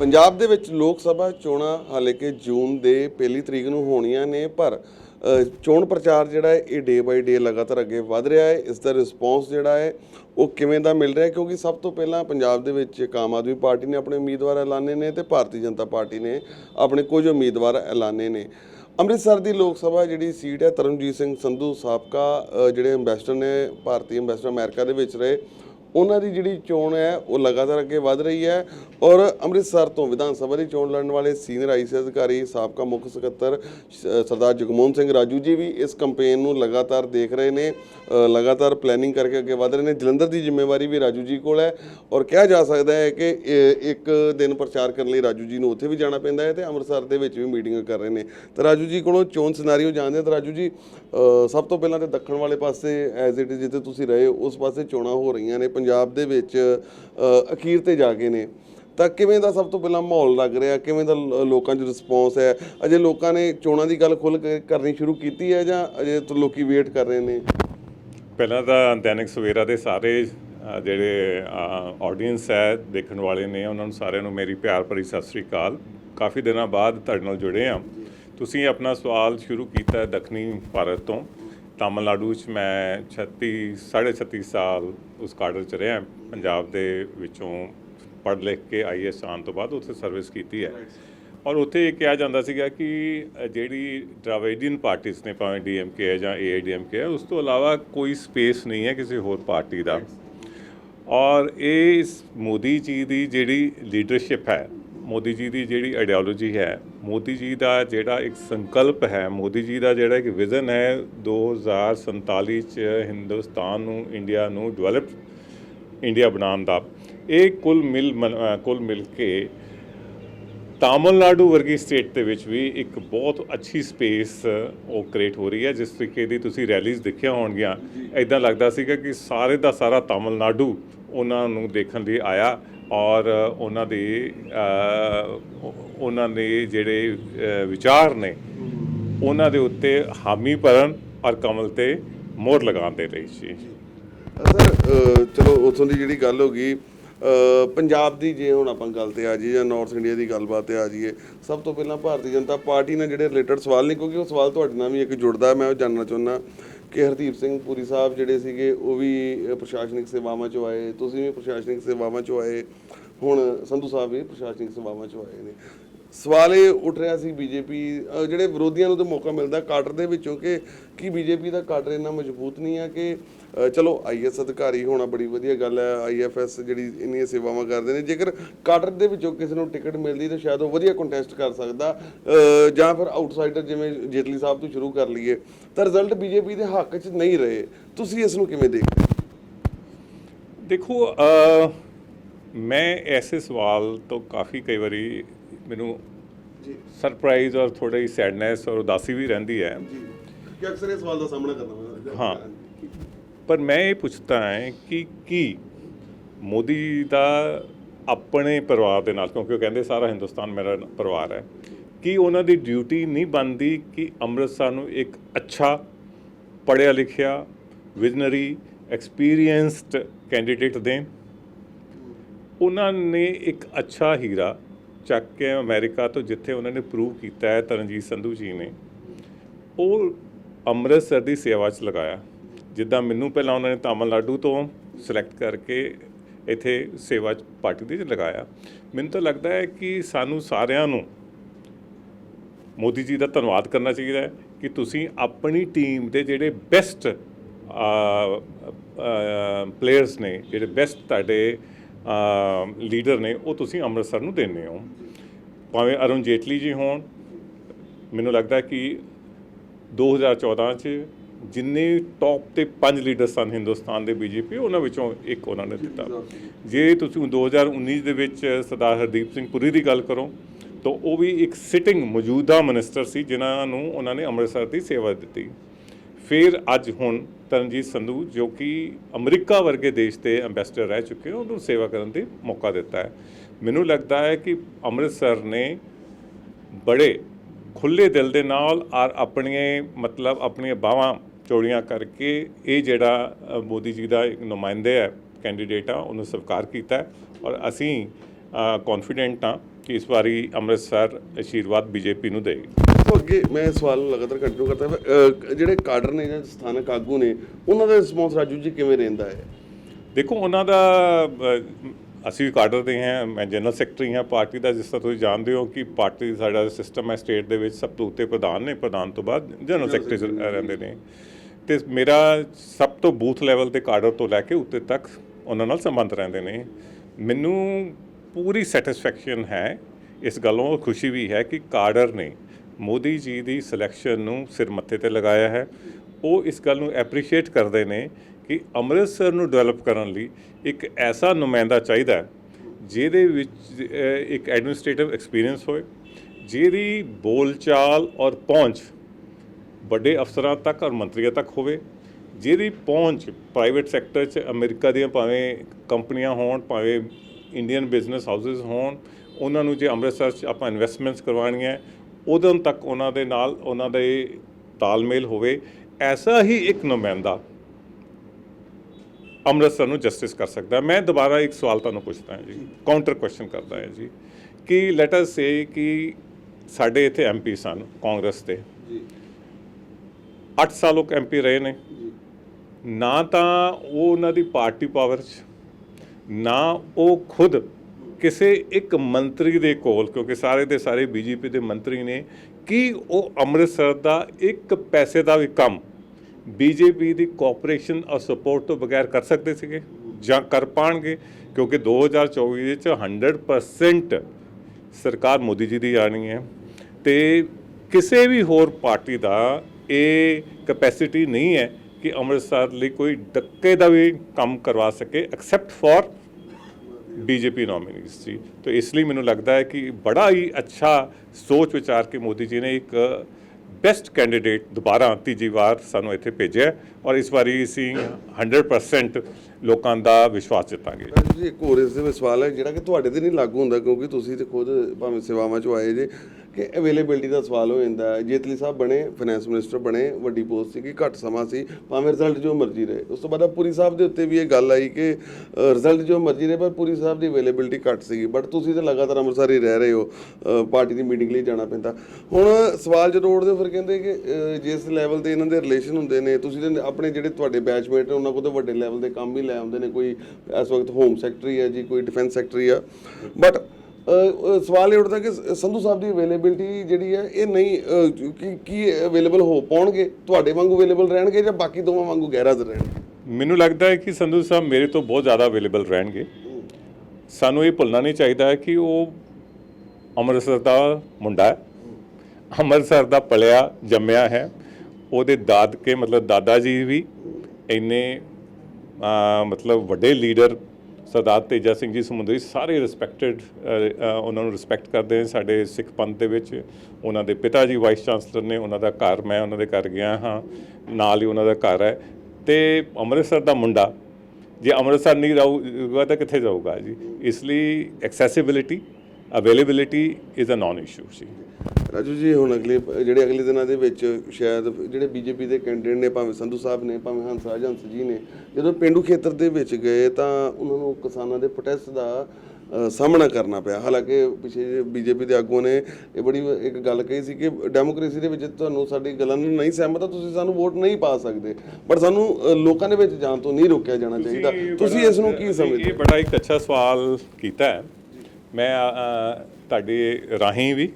ਪੰਜਾਬ ਦੇ ਵਿੱਚ ਲੋਕ ਸਭਾ ਚੋਣਾਂ ਹਾਲੇ ਕਿ ਜੂਨ ਦੇ ਪਹਿਲੀ ਤਰੀਕ ਨੂੰ ਹੋਣੀਆਂ ਨੇ, ਪਰ ਚੋਣ ਪ੍ਰਚਾਰ ਜਿਹੜਾ ਹੈ, ਇਹ ਡੇ ਬਾਈ ਡੇ ਲਗਾਤਾਰ ਅੱਗੇ ਵਧ ਰਿਹਾ ਹੈ। ਇਸ ਦਾ ਰਿਸਪੌਂਸ ਜਿਹੜਾ ਹੈ, ਉਹ ਕਿਵੇਂ ਦਾ ਮਿਲ ਰਿਹਾ ਕਿਉਂਕਿ ਸਭ ਤੋਂ ਪਹਿਲਾਂ ਪੰਜਾਬ ਦੇ ਵਿੱਚ ਇੱਕ ਆਮ ਆਦਮੀ ਪਾਰਟੀ ਨੇ ਆਪਣੇ ਉਮੀਦਵਾਰ ਐਲਾਨੇ ਨੇ ਤੇ ਭਾਰਤੀ ਜਨਤਾ ਪਾਰਟੀ ਨੇ ਆਪਣੇ ਕੁਝ ਉਮੀਦਵਾਰ ਐਲਾਨੇ ਨੇ। ਅੰਮ੍ਰਿਤਸਰ ਦੀ ਲੋਕ ਸਭਾ ਜਿਹੜੀ ਸੀਟ ਹੈ, ਤਰਨਜੀਤ ਸਿੰਘ ਸੰਧੂ ਸਾਬਕਾ ਜਿਹੜੇ ਐਮਬੈਸਡਰ ਨੇ, ਭਾਰਤੀ ਐਮਬੈਸਡਰ ਅਮਰੀਕਾ ਦੇ ਵਿੱਚ ਰਹੇ ਉਹਨਾਂ ਦੀ ਜਿਹੜੀ ਚੋਣ ਹੈ ਉਹ ਲਗਾਤਾਰ ਅੱਗੇ ਵਧ ਰਹੀ ਹੈ ਔਰ ਅੰਮ੍ਰਿਤਸਰ ਤੋਂ ਵਿਧਾਨ ਸਭਾ ਦੀ ਚੋਣ ਲੜਨ ਵਾਲੇ ਸੀਨੀਅਰ ਆਈਸੀ ਅਧਿਕਾਰੀ ਸਾਬਕਾ ਮੁੱਖ ਸਕੱਤਰ ਸਰਦਾਰ ਜਗਮੋਹਨ ਸਿੰਘ ਰਾਜੂ ਜੀ ਵੀ ਇਸ ਕੈਂਪੇਨ ਨੂੰ ਲਗਾਤਾਰ ਦੇਖ ਰਹੇ ਨੇ ਲਗਾਤਾਰ ਪਲੈਨਿੰਗ ਕਰਕੇ ਅੱਗੇ ਵਧ ਰਹੇ ਨੇ। ਜਲੰਧਰ ਦੀ ਜ਼ਿੰਮੇਵਾਰੀ ਵੀ ਰਾਜੂ ਜੀ ਕੋਲ ਹੈ ਔਰ ਕਿਹਾ ਜਾ ਸਕਦਾ ਹੈ ਕਿ ਇੱਕ ਦਿਨ ਪ੍ਰਚਾਰ ਕਰਨ ਲਈ ਰਾਜੂ ਜੀ ਨੂੰ ਉੱਥੇ ਵੀ ਜਾਣਾ ਪੈਂਦਾ ਹੈ ਤੇ ਅੰਮ੍ਰਿਤਸਰ ਦੇ ਵਿੱਚ ਵੀ ਮੀਟਿੰਗ ਕਰ ਰਹੇ ਨੇ। ਤਾਂ ਰਾਜੂ ਜੀ ਕੋਲੋਂ ਚੋਣ ਸਿਨਾਰੀਓ ਜਾਣਦੇ ਹਾਂ ਤਾਂ ਰਾਜੂ ਜੀ ਸਭ ਤੋਂ ਪਹਿਲਾਂ ਤੇ ਦੱਖਣ ਵਾਲੇ ਪਾਸੇ ਐਜ਼ ਇਟ ਇਜ਼ ਜਿੱਥੇ ਤੁਸੀਂ ਰਹੇ ਹੋ, ਉਸ ਪਾਸੇ ਚੋਣਾਂ ਹੋ ਰਹੀਆਂ ਨੇ। ਪੰਜਾਬ ਦੇ ਵਿੱਚ ਅਖੀਰ ਤੇ ਜਾ ਕੇ ਨੇ। ਤਾਂ ਕਿਵੇਂ ਦਾ ਸਭ ਤੋਂ ਪਹਿਲਾਂ ਮਾਹੌਲ ਲੱਗ ਰਿਹਾ? ਕਿਵੇਂ ਦਾ ਲੋਕਾਂ 'ਚ ਰਿਸਪੌਂਸ ਹੈ? ਅਜੇ ਲੋਕਾਂ ਨੇ ਚੋਣਾਂ ਦੀ ਗੱਲ ਖੁੱਲ੍ਹ ਕੇ, ਕਰਨੀ ਸ਼ੁਰੂ ਕੀਤੀ ਹੈ ਜਾਂ ਅਜੇ ਤੋਂ ਲੋਕੀ ਵੇਟ ਕਰ ਰਹੇ ਨੇ? ਪਹਿਲਾਂ ਤਾਂ ਦੈਨਿਕ ਸਵੇਰਾ ਦੇ ਸਾਰੇ ਜਿਹੜੇ ਆਡੀਅנס ਹੈ, ਦੇਖਣ ਵਾਲੇ ਨੇ, ਉਹਨਾਂ ਨੂੰ ਸਾਰਿਆਂ ਨੂੰ ਮੇਰੀ ਪਿਆਰ ਭਰੀ ਸਤਿ ਸ੍ਰੀ ਅਕਾਲ। ਕਾਫੀ ਦਿਨਾਂ ਬਾਅਦ ਤੁਹਾਡੇ ਨਾਲ ਜੁੜੇ ਆ ਤੁਸੀਂ ਆਪਣਾ ਸਵਾਲ ਸ਼ੁਰੂ ਕੀਤਾ ਦੱਖਣੀ ਭਾਰਤ ਤੋਂ। ਤਾਮਿਲਨਾਡੂ ਵਿੱਚ ਮੈਂ 36 36 ਸਾਲ ਉਸ ਕਾਡਰ ਚ ਰਿਹਾ। ਪੰਜਾਬ ਦੇ ਵਿੱਚੋਂ ਪੜ੍ਹ ਲਿਖ ਕੇ ਆਈਐਸ ਆਉਣ ਤੋਂ ਬਾਅਦ ਉੱਥੇ ਸਰਵਿਸ ਕੀਤੀ ਹੈ। ਔਰ ਉੱਥੇ ਇਹ ਕਿਹਾ ਜਾਂਦਾ ਸੀਗਾ ਕਿ ਜਿਹੜੀ ਡਰਾਵਿਡੀਅਨ ਪਾਰਟੀਆਂ ਨੇ ਭਾਵੇਂ ਡੀਐਮਕੇ ਹੈ ਜਾਂ ਏਆਈਡੀਐਮਕੇ ਹੈ ਉਸ ਤੋਂ ਇਲਾਵਾ ਕੋਈ ਸਪੇਸ ਨਹੀਂ ਹੈ ਕਿਸੇ ਹੋਰ ਪਾਰਟੀ ਦਾ। ਔਰ ਇਹ ਇਸ ਮੋਦੀ ਜੀ ਦੀ ਜਿਹੜੀ ਲੀਡਰਸ਼ਿਪ ਹੈ ਮੋਦੀ ਜੀ ਦੀ ਜਿਹੜੀ ਆਈਡੀਓਲੋਜੀ ਹੈ ਮੋਦੀ ਜੀ ਦਾ ਜਿਹੜਾ ਇੱਕ ਸੰਕਲਪ ਹੈ ਮੋਦੀ ਜੀ ਦਾ ਜਿਹੜਾ ਇੱਕ ਵਿਜ਼ਨ ਹੈ 2047 ਚ ਹਿੰਦੁਸਤਾਨ ਨੂੰ ਇੰਡੀਆ ਨੂੰ ਡਿਵੈਲਪਡ ਇੰਡੀਆ ਬਣਾਉਣ ਦਾ ਇਹ ਕੁੱਲ ਮਿਲ ਕੁੱਲ ਮਿਲ ਕੇ ਤਾਮਿਲਨਾਡੂ ਵਰਗੀ ਸਟੇਟ ਦੇ ਵਿੱਚ ਵੀ ਇੱਕ ਬਹੁਤ ਅੱਛੀ ਸਪੇਸ ਉਹ ਕ੍ਰੀਏਟ ਹੋ ਰਹੀ ਹੈ ਜਿਸ ਤਰੀਕੇ ਦੀ ਤੁਸੀਂ ਰੈਲੀਜ਼ ਦੇਖਿਆ ਹੋਣਗੀਆਂ। ਐਦਾਂ ਲੱਗਦਾ ਸੀਗਾ ਕਿ ਸਾਰੇ ਦਾ ਸਾਰਾ ਤਾਮਿਲਨਾਡੂ ਉਹਨਾਂ ਨੂੰ ਦੇਖਣ ਲਈ ਆਇਆ। ਔਰ ਉਹਨਾਂ ਦੇ ਉਹਨਾਂ ਦੇ ਜਿਹੜੇ ਵਿਚਾਰ ਨੇ, ਉਹਨਾਂ ਦੇ ਉੱਤੇ ਹਾਮੀ ਭਰਨ ਔਰ ਕਮਲ ਤੇ ਮੋਹਰ ਲਗਾਉਣ ਦੇ ਲਈ ਸੀ। ਸਰ ਚਲੋ ਉਥੋਂ ਦੀ ਜਿਹੜੀ ਗੱਲ ਹੋ ਗਈ ਪੰਜਾਬ ਦੀ ਜੇ ਹੁਣ ਆਪਾਂ ਗੱਲ ਤੇ ਆ ਜਾਈਏ ਜਾਂ ਨਾਰਥ ਇੰਡੀਆ ਦੀ ਗੱਲਬਾਤ ਤੇ ਆ ਜਾਈਏ, ਸਭ ਤੋਂ ਪਹਿਲਾਂ ਭਾਰਤੀ ਜਨਤਾ ਪਾਰਟੀ ਨਾਲ ਜਿਹੜੇ ਰਿਲੇਟਡ ਸਵਾਲ ਨੇ, ਕਿਉਂਕਿ ਉਹ ਸਵਾਲ ਤੁਹਾਡੇ ਨਾਲ ਵੀ ਇੱਕ ਜੁੜਦਾ, ਮੈਂ ਉਹ ਜਾਣਨਾ ਚਾਹੁੰਦਾ। ਕਿ ਹਰਦੀਪ ਸਿੰਘ ਪੁਰੀ ਸਾਹਿਬ ਜਿਹੜੇ ਸੀਗੇ, ਉਹ ਵੀ ਪ੍ਰਸ਼ਾਸਨਿਕ ਸੇਵਾਵਾਂ ਚੋਂ ਆਏ, ਤੁਸੀਂ ਵੀ ਪ੍ਰਸ਼ਾਸਨਿਕ ਸੇਵਾਵਾਂ ਚੋਂ ਆਏ, ਹੁਣ ਸੰਧੂ ਸਾਹਿਬ ਵੀ ਪ੍ਰਸ਼ਾਸਨਿਕ ਸੇਵਾਵਾਂ ਚੋਂ ਆਏ ਨੇ। ਸਵਾਲ ਇਹ ਉੱਠ ਰਿਹਾ ਸੀ ਬੀਜੇਪੀ ਜਿਹੜੇ ਵਿਰੋਧੀਆਂ ਨੂੰ ਤਾਂ ਮੌਕਾ ਮਿਲਦਾ ਕਾਟਰ ਦੇ ਵਿੱਚੋਂ ਕਿ, ਕੀ ਬੀਜੇਪੀ ਦਾ ਕਾਟਰ ਇੰਨਾ ਮਜ਼ਬੂਤ ਨਹੀਂ ਆ ਕਿ ਚਲੋ ਆਈਐਸ ਅਧਿਕਾਰੀ ਹੋਣਾ ਬੜੀ ਵਧੀਆ ਗੱਲ ਹੈ ਆਈਐਫਐਸ ਜਿਹੜੀ ਇੰਨੀਆਂ ਸੇਵਾਵਾਂ ਕਰਦੇ ਨੇ ਜੇਕਰ ਕਾਡਰ ਦੇ ਵਿੱਚੋਂ ਕਿਸੇ ਨੂੰ ਟਿਕਟ ਮਿਲਦੀ ਤਾਂ ਸ਼ਾਇਦ ਉਹ ਵਧੀਆ ਕੰਟੈਸਟ ਕਰ ਸਕਦਾ ਜਾਂ ਫਿਰ ਆਊਟਸਾਈਡਰ ਜਿਵੇਂ ਜੇਤਲੀ ਸਾਹਿਬ ਤੋਂ ਸ਼ੁਰੂ ਕਰ ਲਈਏ ਤਾਂ ਰਿਜ਼ਲਟ ਬੀਜੇਪੀ ਦੇ ਹੱਕ 'ਚ ਨਹੀਂ ਰਹੇ। ਤੁਸੀਂ ਇਸ ਨੂੰ ਕਿਵੇਂ ਦੇਖਦੇ? ਦੇਖੋ ਮੈਂ ਐਸੇ ਸਵਾਲ ਤੋਂ ਕਾਫੀ ਕਈ ਵਾਰੀ ਮੈਨੂੰ ਸਰਪ੍ਰਾਈਜ਼ ਔਰ ਥੋੜੀ ਸੈਡਨੈਸ ਔਰ ਉਦਾਸੀ ਵੀ ਰਹਿੰਦੀ ਹੈ। ਜੀ। ਕਿ ਅਕਸਰ ਇਹ ਸਵਾਲ ਦਾ ਸਾਹਮਣਾ ਕਰਨਾ ਪੈਂਦਾ। ਹਾਂ। ਪਰ ਮੈਂ ਇਹ ਪੁੱਛਦਾ ਹੈ ਕਿ ਕੀ ਮੋਦੀ ਦਾ ਆਪਣੇ ਪਰਿਵਾਰ ਦੇ ਨਾਲ, ਕਿਉਂਕਿ ਉਹ ਕਹਿੰਦੇ ਸਾਰਾ ਹਿੰਦੁਸਤਾਨ ਮੇਰਾ ਪਰਿਵਾਰ ਹੈ, ਕੀ ਉਹਨਾਂ ਦੀ ਡਿਊਟੀ ਨਹੀਂ ਬਣਦੀ ਕਿ ਅੰਮ੍ਰਿਤਸਰ ਨੂੰ ਇੱਕ ਅੱਛਾ ਪੜ੍ਹਿਆ ਲਿਖਿਆ ਵਿਜ਼ਨਰੀ ਐਕਸਪੀਰੀਅੰਸਡ ਕੈਂਡੀਡੇਟ ਦੇਣ? ਉਹਨਾਂ ਨੇ ਇੱਕ ਅੱਛਾ ਹੀਰਾ ਚੱਕ ਕੇ ਅਮਰੀਕਾ ਤੋਂ ਜਿੱਥੇ ਉਹਨਾਂ ਨੇ ਪ੍ਰੂਵ ਕੀਤਾ ਹੈ, ਤਰਨਜੀਤ ਸੰਧੂ ਜੀ ਨੇ, ਉਹ ਅੰਮ੍ਰਿਤਸਰ ਦੀ ਸੇਵਾ 'ਚ ਲਗਾਇਆ। ਜਿੱਦਾਂ ਮੈਨੂੰ ਪਹਿਲਾਂ ਉਹਨਾਂ ਨੇ ਤਾਮਿਲਨਾਡੂ ਤੋਂ ਸਿਲੈਕਟ ਕਰਕੇ ਇੱਥੇ ਸੇਵਾ ਪਾਰਟੀ ਦੇ ਲਗਾਇਆ। ਮੈਨੂੰ ਤਾਂ ਲੱਗਦਾ ਹੈ ਕਿ ਸਾਨੂੰ ਸਾਰਿਆਂ ਨੂੰ ਮੋਦੀ ਜੀ ਦਾ ਧੰਨਵਾਦ ਕਰਨਾ ਚਾਹੀਦਾ ਹੈ ਕਿ ਤੁਸੀਂ ਆਪਣੀ ਟੀਮ ਦੇ ਜਿਹੜੇ ਬੈਸਟ ਪਲੇਅਰਸ ਨੇ, ਜਿਹੜੇ ਬੈਸਟ ਤੁਹਾਡੇ ਲੀਡਰ ਨੇ, ਉਹ ਤੁਸੀਂ ਅੰਮ੍ਰਿਤਸਰ ਨੂੰ ਦਿੰਦੇ ਹੋ। ਭਾਵੇਂ ਅਰੁਣ ਜੇਟਲੀ ਜੀ ਹੋਣ, ਮੈਨੂੰ ਲੱਗਦਾ ਕਿ 2014 ਚ ਜਿੰਨੇ ਟੌਪ ਤੇ ਪੰਜ ਲੀਡਰ ਸਨ ਹਿੰਦੁਸਤਾਨ ਦੇ ਬੀਜੇਪੀ ਉਹਨਾਂ ਵਿੱਚੋਂ ਇੱਕ ਉਹਨਾਂ ਨੇ ਦਿੱਤਾ। ਜੇ ਤੁਸੀਂ 2019 ਦੇ ਵਿੱਚ ਸਰਦਾਰ ਹਰਦੀਪ ਸਿੰਘ ਪੁਰੀ ਦੀ ਗੱਲ ਕਰੋ ਤਾਂ ਉਹ ਵੀ ਇੱਕ ਸਿਟਿੰਗ ਮੌਜੂਦਾ ਮਿਨਿਸਟਰ ਸੀ ਜਿਨ੍ਹਾਂ ਨੂੰ ਉਹਨਾਂ ਨੇ ਅੰਮ੍ਰਿਤਸਰ ਦੀ ਸੇਵਾ ਦਿੱਤੀ। ਫਿਰ ਅੱਜ ਹੁਣ ਤਰਨਜੀਤ ਸੰਧੂ ਜੋ ਕਿ ਅਮਰੀਕਾ ਵਰਗੇ ਦੇਸ਼ ਦੇ ਐਮਬੈਸਡਰ ਰਹਿ ਚੁੱਕੇ ਉਹਨੂੰ ਸੇਵਾ ਕਰਨ ਦੀ ਮੌਕਾ ਦਿੱਤਾ ਹੈ। ਮੈਨੂੰ ਲੱਗਦਾ ਹੈ ਕਿ ਅੰਮ੍ਰਿਤਸਰ ਨੇ ਬੜੇ ਖੁੱਲੇ ਦਿਲ ਦੇ ਨਾਲ ਔਰ ਆਪਣੀਆਂ ਮਤਲਬ ਆਪਣੀਆਂ ਬਾਹਾਂ ਚੌੜੀਆਂ ਕਰਕੇ ਇਹ ਜਿਹੜਾ ਮੋਦੀ ਜੀ ਦਾ ਇੱਕ ਨੁਮਾਇੰਦੇ ਹੈ ਕੈਂਡੀਡੇਟ ਆ ਉਹਨੂੰ ਸਵੀਕਾਰ ਕੀਤਾ ਔਰ ਅਸੀਂ ਕੌਨਫੀਡੈਂਟ ਹਾਂ ਕਿ ਇਸ ਵਾਰੀ ਅੰਮ੍ਰਿਤਸਰ ਆਸ਼ੀਰਵਾਦ ਬੀਜੇਪੀ ਨੂੰ ਦੇਗੀ। ਤੋਂ ਅੱਗੇ ਮੈਂ ਸਵਾਲ ਲਗਾਤਾਰ ਕੰਟੀਨਿਊ ਕਰਦਾ ਜਿਹੜੇ ਕਾਡਰ ਨੇ ਜਾਂ ਸਥਾਨਕ ਆਗੂ ਨੇ ਉਹਨਾਂ ਦਾ ਰਿਸਪੌਂਸ ਰਾਜੂ ਜੀ ਕਿਵੇਂ ਰਹਿੰਦਾ ਹੈ? ਦੇਖੋ ਉਹਨਾਂ ਦਾ ਅਸੀਂ ਵੀ ਕਾਡਰ ਦੇ ਹਾਂ ਮੈਂ ਜਨਰਲ ਸੈਕਟਰੀ ਹਾਂ ਪਾਰਟੀ ਦਾ ਜਿਸ ਤਰ੍ਹਾਂ ਤੁਸੀਂ ਜਾਣਦੇ ਹੋ ਕਿ ਪਾਰਟੀ ਸਾਡਾ ਸਿਸਟਮ ਹੈ ਸਟੇਟ ਦੇ ਵਿੱਚ ਸਭ ਤੋਂ ਉੱਤੇ ਪ੍ਰਧਾਨ ਨੇ ਪ੍ਰਧਾਨ ਤੋਂ ਬਾਅਦ ਜਨਰਲ ਸੈਕਟਰੀ ਰਹਿੰਦੇ ਨੇ। ਤੇ ਮੇਰਾ ਸਭ ਤੋਂ ਬੂਥ ਲੈਵਲ ਤੇ ਕਾਡਰ ਤੋਂ ਲੈ ਕੇ ਉੱਤੇ ਤੱਕ ਉਹਨਾਂ ਨਾਲ ਸੰਬੰਧ ਰਹਿੰਦੇ ਨੇ। ਮੈਨੂੰ ਪੂਰੀ ਸੈਟੀਸਫੈਕਸ਼ਨ ਹੈ, ਇਸ ਗੱਲੋਂ ਖੁਸ਼ੀ ਵੀ ਹੈ ਕਿ ਕਾਡਰ ਨੇ ਮੋਦੀ ਜੀ ਦੀ ਸਿਲੈਕਸ਼ਨ ਨੂੰ ਸਿਰ ਮੱਥੇ ਤੇ ਲਗਾਇਆ ਹੈ। ਉਹ ਇਸ ਗੱਲ ਨੂੰ ਐਪਰੀਸ਼ੀਏਟ ਕਰਦੇ ਨੇ ਕਿ ਅੰਮ੍ਰਿਤਸਰ ਨੂੰ ਡਿਵੈਲਪ ਕਰਨ ਲਈ ਇੱਕ ਐਸਾ ਨੁਮਾਇੰਦਾ ਚਾਹੀਦਾ ਜਿਹਦੇ ਵਿੱਚ ਇੱਕ ਐਡਮਿਨਿਸਟ੍ਰੇਟਿਵ ਐਕਸਪੀਰੀਅੰਸ ਹੋਏ, ਜਿਹਦੀ ਬੋਲਚਾਲ ਔਰ ਪਹੁੰਚ ਵੱਡੇ ਅਫਸਰਾਂ ਤੱਕ ਔਰ ਮੰਤਰੀਆਂ ਤੱਕ ਹੋਵੇ, ਜਿਹਦੀ ਪਹੁੰਚ ਪ੍ਰਾਈਵੇਟ ਸੈਕਟਰ 'ਚ ਅਮਰੀਕਾ ਦੀਆਂ ਭਾਵੇਂ ਕੰਪਨੀਆਂ ਹੋਣ, ਭਾਵੇਂ ਇੰਡੀਅਨ ਬਿਜ਼ਨਸ ਹਾਊਸਸ ਹੋਣ, ਉਹਨਾਂ ਨੂੰ ਜੇ ਅੰਮ੍ਰਿਤਸਰ 'ਚ ਆਪਾਂ ਇਨਵੈਸਟਮੈਂਟਸ ਕਰਵਾਉਣੀਆਂ, ਉਦੋਂ ਤੱਕ ਉਹਨਾਂ ਦੇ ਨਾਲ ਉਹਨਾਂ ਦੇ ਤਾਲਮੇਲ ਹੋਵੇ, ਐਸਾ ਹੀ ਇੱਕ ਨੁਮਾਇੰਦਾ ਅੰਮ੍ਰਿਤਸਰ ਨੂੰ ਜਸਟਿਸ ਕਰ ਸਕਦਾ। ਮੈਂ ਦੁਬਾਰਾ ਇੱਕ ਸਵਾਲ ਤੁਹਾਨੂੰ ਪੁੱਛਦਾ ਹਾਂ ਜੀ ਕਾਊਂਟਰ ਕੁਐਸਚਨ ਕਰਦਾ ਹਾਂ ਜੀ, ਕਿ ਲੈਟ ਅਸ ਸੇ ਕਿ ਸਾਡੇ ਇੱਥੇ ਐਮਪੀ ਸਨ ਕਾਂਗਰਸ ਦੇ। ਜੀ। 8 ਸਾਲ ਉਹ ਐਮਪੀ ਰਹੇ ਨੇ। ਨਾ ਤਾਂ ਉਹ ਉਹਨਾਂ ਦੀ ਪਾਰਟੀ ਪਾਵਰ 'ਚ, ਨਾ ਉਹ ਖੁਦ ਕਿਸੇ ਇੱਕ ਮੰਤਰੀ ਦੇ ਕੋਲ, ਕਿਉਂਕਿ ਸਾਰੇ ਦੇ ਸਾਰੇ ਬੀਜੇਪੀ ਦੇ ਮੰਤਰੀ ਨੇ, ਕਿ ਉਹ ਅੰਮ੍ਰਿਤਸਰ ਦਾ ਇੱਕ ਪੈਸੇ ਦਾ ਵੀ ਕੰਮ ਬੀਜੇਪੀ ਦੀ ਕੋਆਪਰੇਸ਼ਨ ਔਰ ਸਪੋਰਟ ਤੋਂ ਬਗੈਰ ਕਰ ਸਕਦੇ ਸੀਗੇ ਜਾਂ ਕਰ ਪਾਣਗੇ, ਕਿਉਂਕਿ 2024 ਵਿੱਚ 100% ਸਰਕਾਰ ਮੋਦੀ ਜੀ ਦੀ ਆਣੀ ਹੈ। ਤੇ ਕਿਸੇ ਵੀ ਹੋਰ ਪਾਰਟੀ ਦਾ ਇਹ ਕੈਪੈਸਿਟੀ ਨਹੀਂ ਹੈ ਕਿ ਅੰਮ੍ਰਿਤਸਰ ਲਈ ਕੋਈ ਡੱਕੇ ਦਾ ਵੀ ਕੰਮ ਕਰਵਾ ਸਕੇ ਐਕਸੈਪਟ ਫॉर ਬੀਜੇਪੀ ਨੋਮੀਨੀਸ ਜੀ। ਤਾਂ ਇਸ ਲਈ ਮੈਨੂੰ ਲੱਗਦਾ ਹੈ ਕਿ ਬੜਾ ਹੀ ਅੱਛਾ ਸੋਚ ਵਿਚਾਰ ਕੇ ਮੋਦੀ ਜੀ ਨੇ ਇੱਕ ਬੈਸਟ ਕੈਂਡੀਡੇਟ ਦੁਬਾਰਾ ਤੀਜੀ ਵਾਰ ਸਾਨੂੰ ਇੱਥੇ ਭੇਜਿਆ ਔਰ ਇਸ ਵਾਰੀ ਅਸੀਂ 100% ਲੋਕਾਂ ਦਾ ਵਿਸ਼ਵਾਸ ਜਿੱਤਾਂਗੇ। ਰਾਜੂ ਜੀ, ਇੱਕ ਹੋਰ ਇਸ ਦੇ ਵਿੱਚ ਸਵਾਲ ਹੈ, ਜਿਹੜਾ ਕਿ ਤੁਹਾਡੇ ਤੇ ਨਹੀਂ ਲਾਗੂ ਹੁੰਦਾ, ਕਿਉਂਕਿ ਤੁਸੀਂ ਤੇ ਖੁਦ ਭਾਵੇਂ ਸੇਵਾਵਾਂ ਚੋਂ ਆਏ ਜੇ, ਕਿ ਅਵੇਲੇਬਿਲਟੀ ਦਾ ਸਵਾਲ ਹੋ ਜਾਂਦਾ ਹੈ। ਜੇਤਲੀ ਸਾਹਿਬ ਬਣੇ ਫਾਈਨੈਂਸ ਮਿਨਿਸਟਰ ਬਣੇ, ਵੱਡੀ ਪੋਸਟ ਸੀ ਕਿ ਘੱਟ ਸਮਾਂ ਸੀ, ਭਾਵੇਂ ਰਿਜ਼ਲਟ ਜੋ ਮਰਜ਼ੀ ਰਹੇ। ਉਸ ਤੋਂ ਬਾਅਦ ਪੁਰੀ ਸਾਹਿਬ ਦੇ ਉੱਤੇ ਵੀ ਇਹ ਗੱਲ ਆਈ ਕਿ ਰਿਜ਼ਲਟ ਜੋ ਮਰਜ਼ੀ ਰਹੇ, ਪਰ ਪੁਰੀ ਸਾਹਿਬ ਦੀ ਅਵੇਲੇਬਿਲਟੀ ਘੱਟ ਸੀਗੀ। ਬਟ ਤੁਸੀਂ ਤੇ ਲਗਾਤਾਰ ਅੰਮ੍ਰਿਤਸਰ ਹੀ ਰਹਿ ਰਹੇ ਹੋ ਪਾਰਟੀ ਦੀ ਮੀਟਿੰਗ ਲਈ ਜਾਣਾ ਪੈਂਦਾ। ਹੁਣ ਸਵਾਲ ਜਦੋਂ ਉੱਠਦੇ, ਫਿਰ ਕਹਿੰਦੇ ਕਿ ਜਿਸ ਲੈਵਲ ਤੇ ਇਹਨਾਂ ਦੇ ਰਿਲੇਸ਼ਨ ਹੁੰਦੇ ਨੇ, ਤੁਸੀਂ ਤੇ ਆਪਣੇ ਜਿਹੜੇ ਤੁਹਾਡੇ ਬੈਚਮੇਟ ਨੇ, ਉਹਨਾਂ ਕੋਲ ਤਾਂ ਵੱਡੇ ਲੈਵਲ ਦੇ ਕੰਮ ਵੀ ਲੈ ਆਉਂਦੇ ਨੇ ਕੋਈ ਇਸ ਵਕਤ ਹੋਮ ਸੈਕਟਰੀ ਹੈ ਜੀ ਕੋਈ ਡਿਫੈਂਸ ਸੈਕਟਰੀ ਆ। ਬਟ ਸਵਾਲ ਇਹ ਉੱਠਦਾ ਕਿ ਸੰਧੂ ਸਾਹਿਬ ਦੀ ਅਵੇਲੇਬਿਲਟੀ ਜਿਹੜੀ ਹੈ ਇਹ ਨਹੀਂ ਅ, ਕੀ ਅਵੇਲੇਬਲ ਹੋ ਪਾਉਣਗੇ? ਤੁਹਾਡੇ ਵਾਂਗੂ ਅਵੇਲੇਬਲ ਰਹਿਣਗੇ ਜਾਂ ਬਾਕੀ ਦੋਵਾਂ ਵਾਂਗੂ ਗੈਰ ਰਹਿਣਗੇ? ਮੈਨੂੰ ਲੱਗਦਾ ਹੈ ਕਿ ਸੰਧੂ ਸਾਹਿਬ ਮੇਰੇ ਤੋਂ ਬਹੁਤ ਜ਼ਿਆਦਾ ਅਵੇਲੇਬਲ ਰਹਿਣਗੇ। ਸਾਨੂੰ ਇਹ ਭੁੱਲਣਾ ਨਹੀਂ ਚਾਹੀਦਾ ਹੈ ਕਿ ਉਹ ਅੰਮ੍ਰਿਤਸਰ ਦਾ ਮੁੰਡਾ ਹੈ। ਅੰਮ੍ਰਿਤਸਰ ਦਾ ਪਲਿਆ ਜੰਮਿਆ ਹੈ। ਉਹਦੇ ਦਾਦਕੇ ਮਤਲਬ ਦਾਦਾ ਜੀ ਵੀ ਇੰਨੇ ਮਤਲਬ ਵੱਡੇ ਲੀਡਰ ਸਰਦਾਰ ਤੇਜਾ ਸਿੰਘ ਜੀ ਸਮੁੰਦਰੀ ਸਾਰੇ ਰਿਸਪੈਕਟਡ ਉਹਨਾਂ ਨੂੰ ਰਿਸਪੈਕਟ ਕਰਦੇ ਨੇ। ਸਾਡੇ ਸਿੱਖ ਪੰਥ ਦੇ ਵਿੱਚ ਉਹਨਾਂ ਦੇ ਪਿਤਾ ਜੀ ਵਾਈਸ ਚਾਂਸਲਰ ਨੇ, ਉਹਨਾਂ ਦਾ ਘਰ ਮੈਂ ਉਹਨਾਂ ਦੇ ਘਰ ਗਿਆ ਹਾਂ, ਨਾਲ ਹੀ ਉਹਨਾਂ ਦਾ ਘਰ ਹੈ। ਤੇ ਅੰਮ੍ਰਿਤਸਰ ਦਾ ਮੁੰਡਾ, ਜੇ ਅੰਮ੍ਰਿਤਸਰ ਨਹੀਂ ਰਹੂਗਾ ਤਾਂ ਕਿੱਥੇ ਜਾਊਗਾ ਜੀ? ਇਸ ਲਈ accessibility availability is a non issue ਜੀ ਰਾਜੂ ਜੀ ਹੁਣ ਅਗਲੇ ਜਿਹੜੇ ਅਗਲੇ ਦਿਨਾਂ ਦੇ ਵਿੱਚ ਸ਼ਾਇਦ ਜਿਹੜੇ ਬੀਜੇਪੀ ਦੇ ਕੈਂਡੀਡੇਟ ਨੇ ਭਾਵੇਂ ਸੰਧੂ ਸਾਹਿਬ ਨੇ ਭਾਵੇਂ ਹੰਸਰਾਜ ਹੰਸ ਜੀ ਨੇ ਜਦੋਂ ਪਿੰਡੂ ਖੇਤਰ ਦੇ ਵਿੱਚ ਗਏ ਤਾਂ ਉਹਨਾਂ ਨੂੰ ਕਿਸਾਨਾਂ ਦੇ ਪ੍ਰੋਟੈਸਟ ਦਾ ਸਾਹਮਣਾ ਕਰਨਾ ਪਿਆ। ਹਾਲਾਂਕਿ ਪਿਛੇ ਬੀਜੇਪੀ ਦੇ ਆਗੂਆਂ ਨੇ ਇਹ ਬੜੀ ਇੱਕ ਗੱਲ ਕਹੀ ਸੀ ਕਿ ਡੈਮੋਕ੍ਰੇਸੀ ਦੇ ਵਿੱਚ ਤੁਹਾਨੂੰ ਸਾਡੀ ਗੱਲਾਂ ਨੂੰ ਨਹੀਂ ਸਹਿਮਤ ਤਾਂ ਤੁਸੀਂ ਸਾਨੂੰ ਵੋਟ ਨਹੀਂ ਪਾ ਸਕਦੇ। ਪਰ ਸਾਨੂੰ ਲੋਕਾਂ ਦੇ ਵਿੱਚ ਜਾਣ ਤੋਂ ਨਹੀਂ ਰੋਕਿਆ ਜਾਣਾ ਚਾਹੀਦਾ। ਤੁਸੀਂ ਇਸ ਨੂੰ ਕੀ ਸਮਝਦੇ? ਇਹ ਬੜਾ ਇੱਕ ਅੱਛਾ ਸਵਾਲ ਕੀਤਾ ਹੈ। ਮੈਂ ਤੁਹਾਡੇ ਰਾਹੀਂ ਵੀ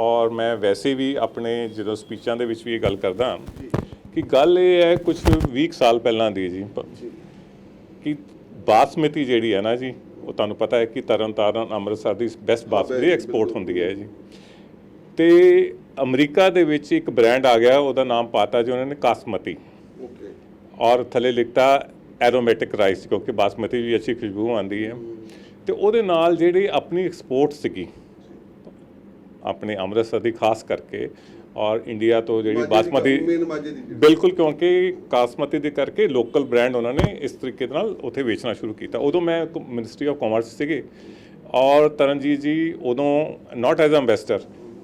ਔਰ ਮੈਂ ਵੈਸੇ ਵੀ ਆਪਣੇ ਜਦੋਂ ਸਪੀਚਾਂ ਦੇ ਵਿੱਚ ਵੀ ਇਹ ਗੱਲ ਕਰਦਾ ਕਿ ਗੱਲ ਇਹ ਹੈ ਕੁਝ 20 ਸਾਲ ਪਹਿਲਾਂ ਦੀ ਜੀ। ਕਿ ਬਾਸਮਤੀ ਜਿਹੜੀ ਹੈ ਨਾ ਜੀ ਉਹ ਤੁਹਾਨੂੰ ਪਤਾ ਹੈ ਕਿ ਤਰਨਤਾਰਨ ਅੰਮ੍ਰਿਤਸਰ ਦੀ ਬੈਸਟ ਬਾਸਮਤੀ ਐਕਸਪੋਰਟ ਹੁੰਦੀ ਹੈ ਜੀ। ਤੇ ਅਮਰੀਕਾ ਦੇ ਵਿੱਚ ਇੱਕ ਬ੍ਰਾਂਡ ਆ ਗਿਆ ਉਹਦਾ ਨਾਮ ਪਾਤਾ ਜੀ ਉਹਨਾਂ ਨੇ ਕਾਸਮਤੀ। ਓਕੇ। ਔਰ ਥੱਲੇ ਲਿਖਤਾ ਐਰੋਮੈਟਿਕ ਰਾਈਸ ਕਿਉਂਕਿ ਬਾਸਮਤੀ ਵੀ ਅੱਛੀ ਖੁਸ਼ਬੂ ਆਉਂਦੀ ਹੈ। ਤੇ ਉਹਦੇ ਨਾਲ ਜਿਹੜੀ ਆਪਣੀ ਐਕਸਪੋਰਟ ਸੀਗੀ ਆਪਣੇ ਅੰਮ੍ਰਿਤਸਰ ਦੀ ਖਾਸ ਕਰਕੇ ਔਰ ਇੰਡੀਆ ਤੋਂ ਜਿਹੜੀ ਬਾਸਮਤੀ ਬਿਲਕੁਲ ਕਿਉਂਕਿ ਕਾਸਮਤੀ ਦੇ ਕਰਕੇ ਲੋਕਲ ਬ੍ਰਾਂਡ ਉਹਨਾਂ ਨੇ ਇਸ ਤਰੀਕੇ ਨਾਲ ਉੱਥੇ ਵੇਚਣਾ ਸ਼ੁਰੂ ਕੀਤਾ। ਉਦੋਂ ਮੈਂ ਮਿਨਿਸਟਰੀ ਆਫ ਕਾਮਰਸ ਸੀਗੇ ਔਰ ਤਰਨਜੀਤ ਜੀ ਉਦੋਂ ਨਾਟ ਐਜ਼ ਐਮਬੈਸਡਰ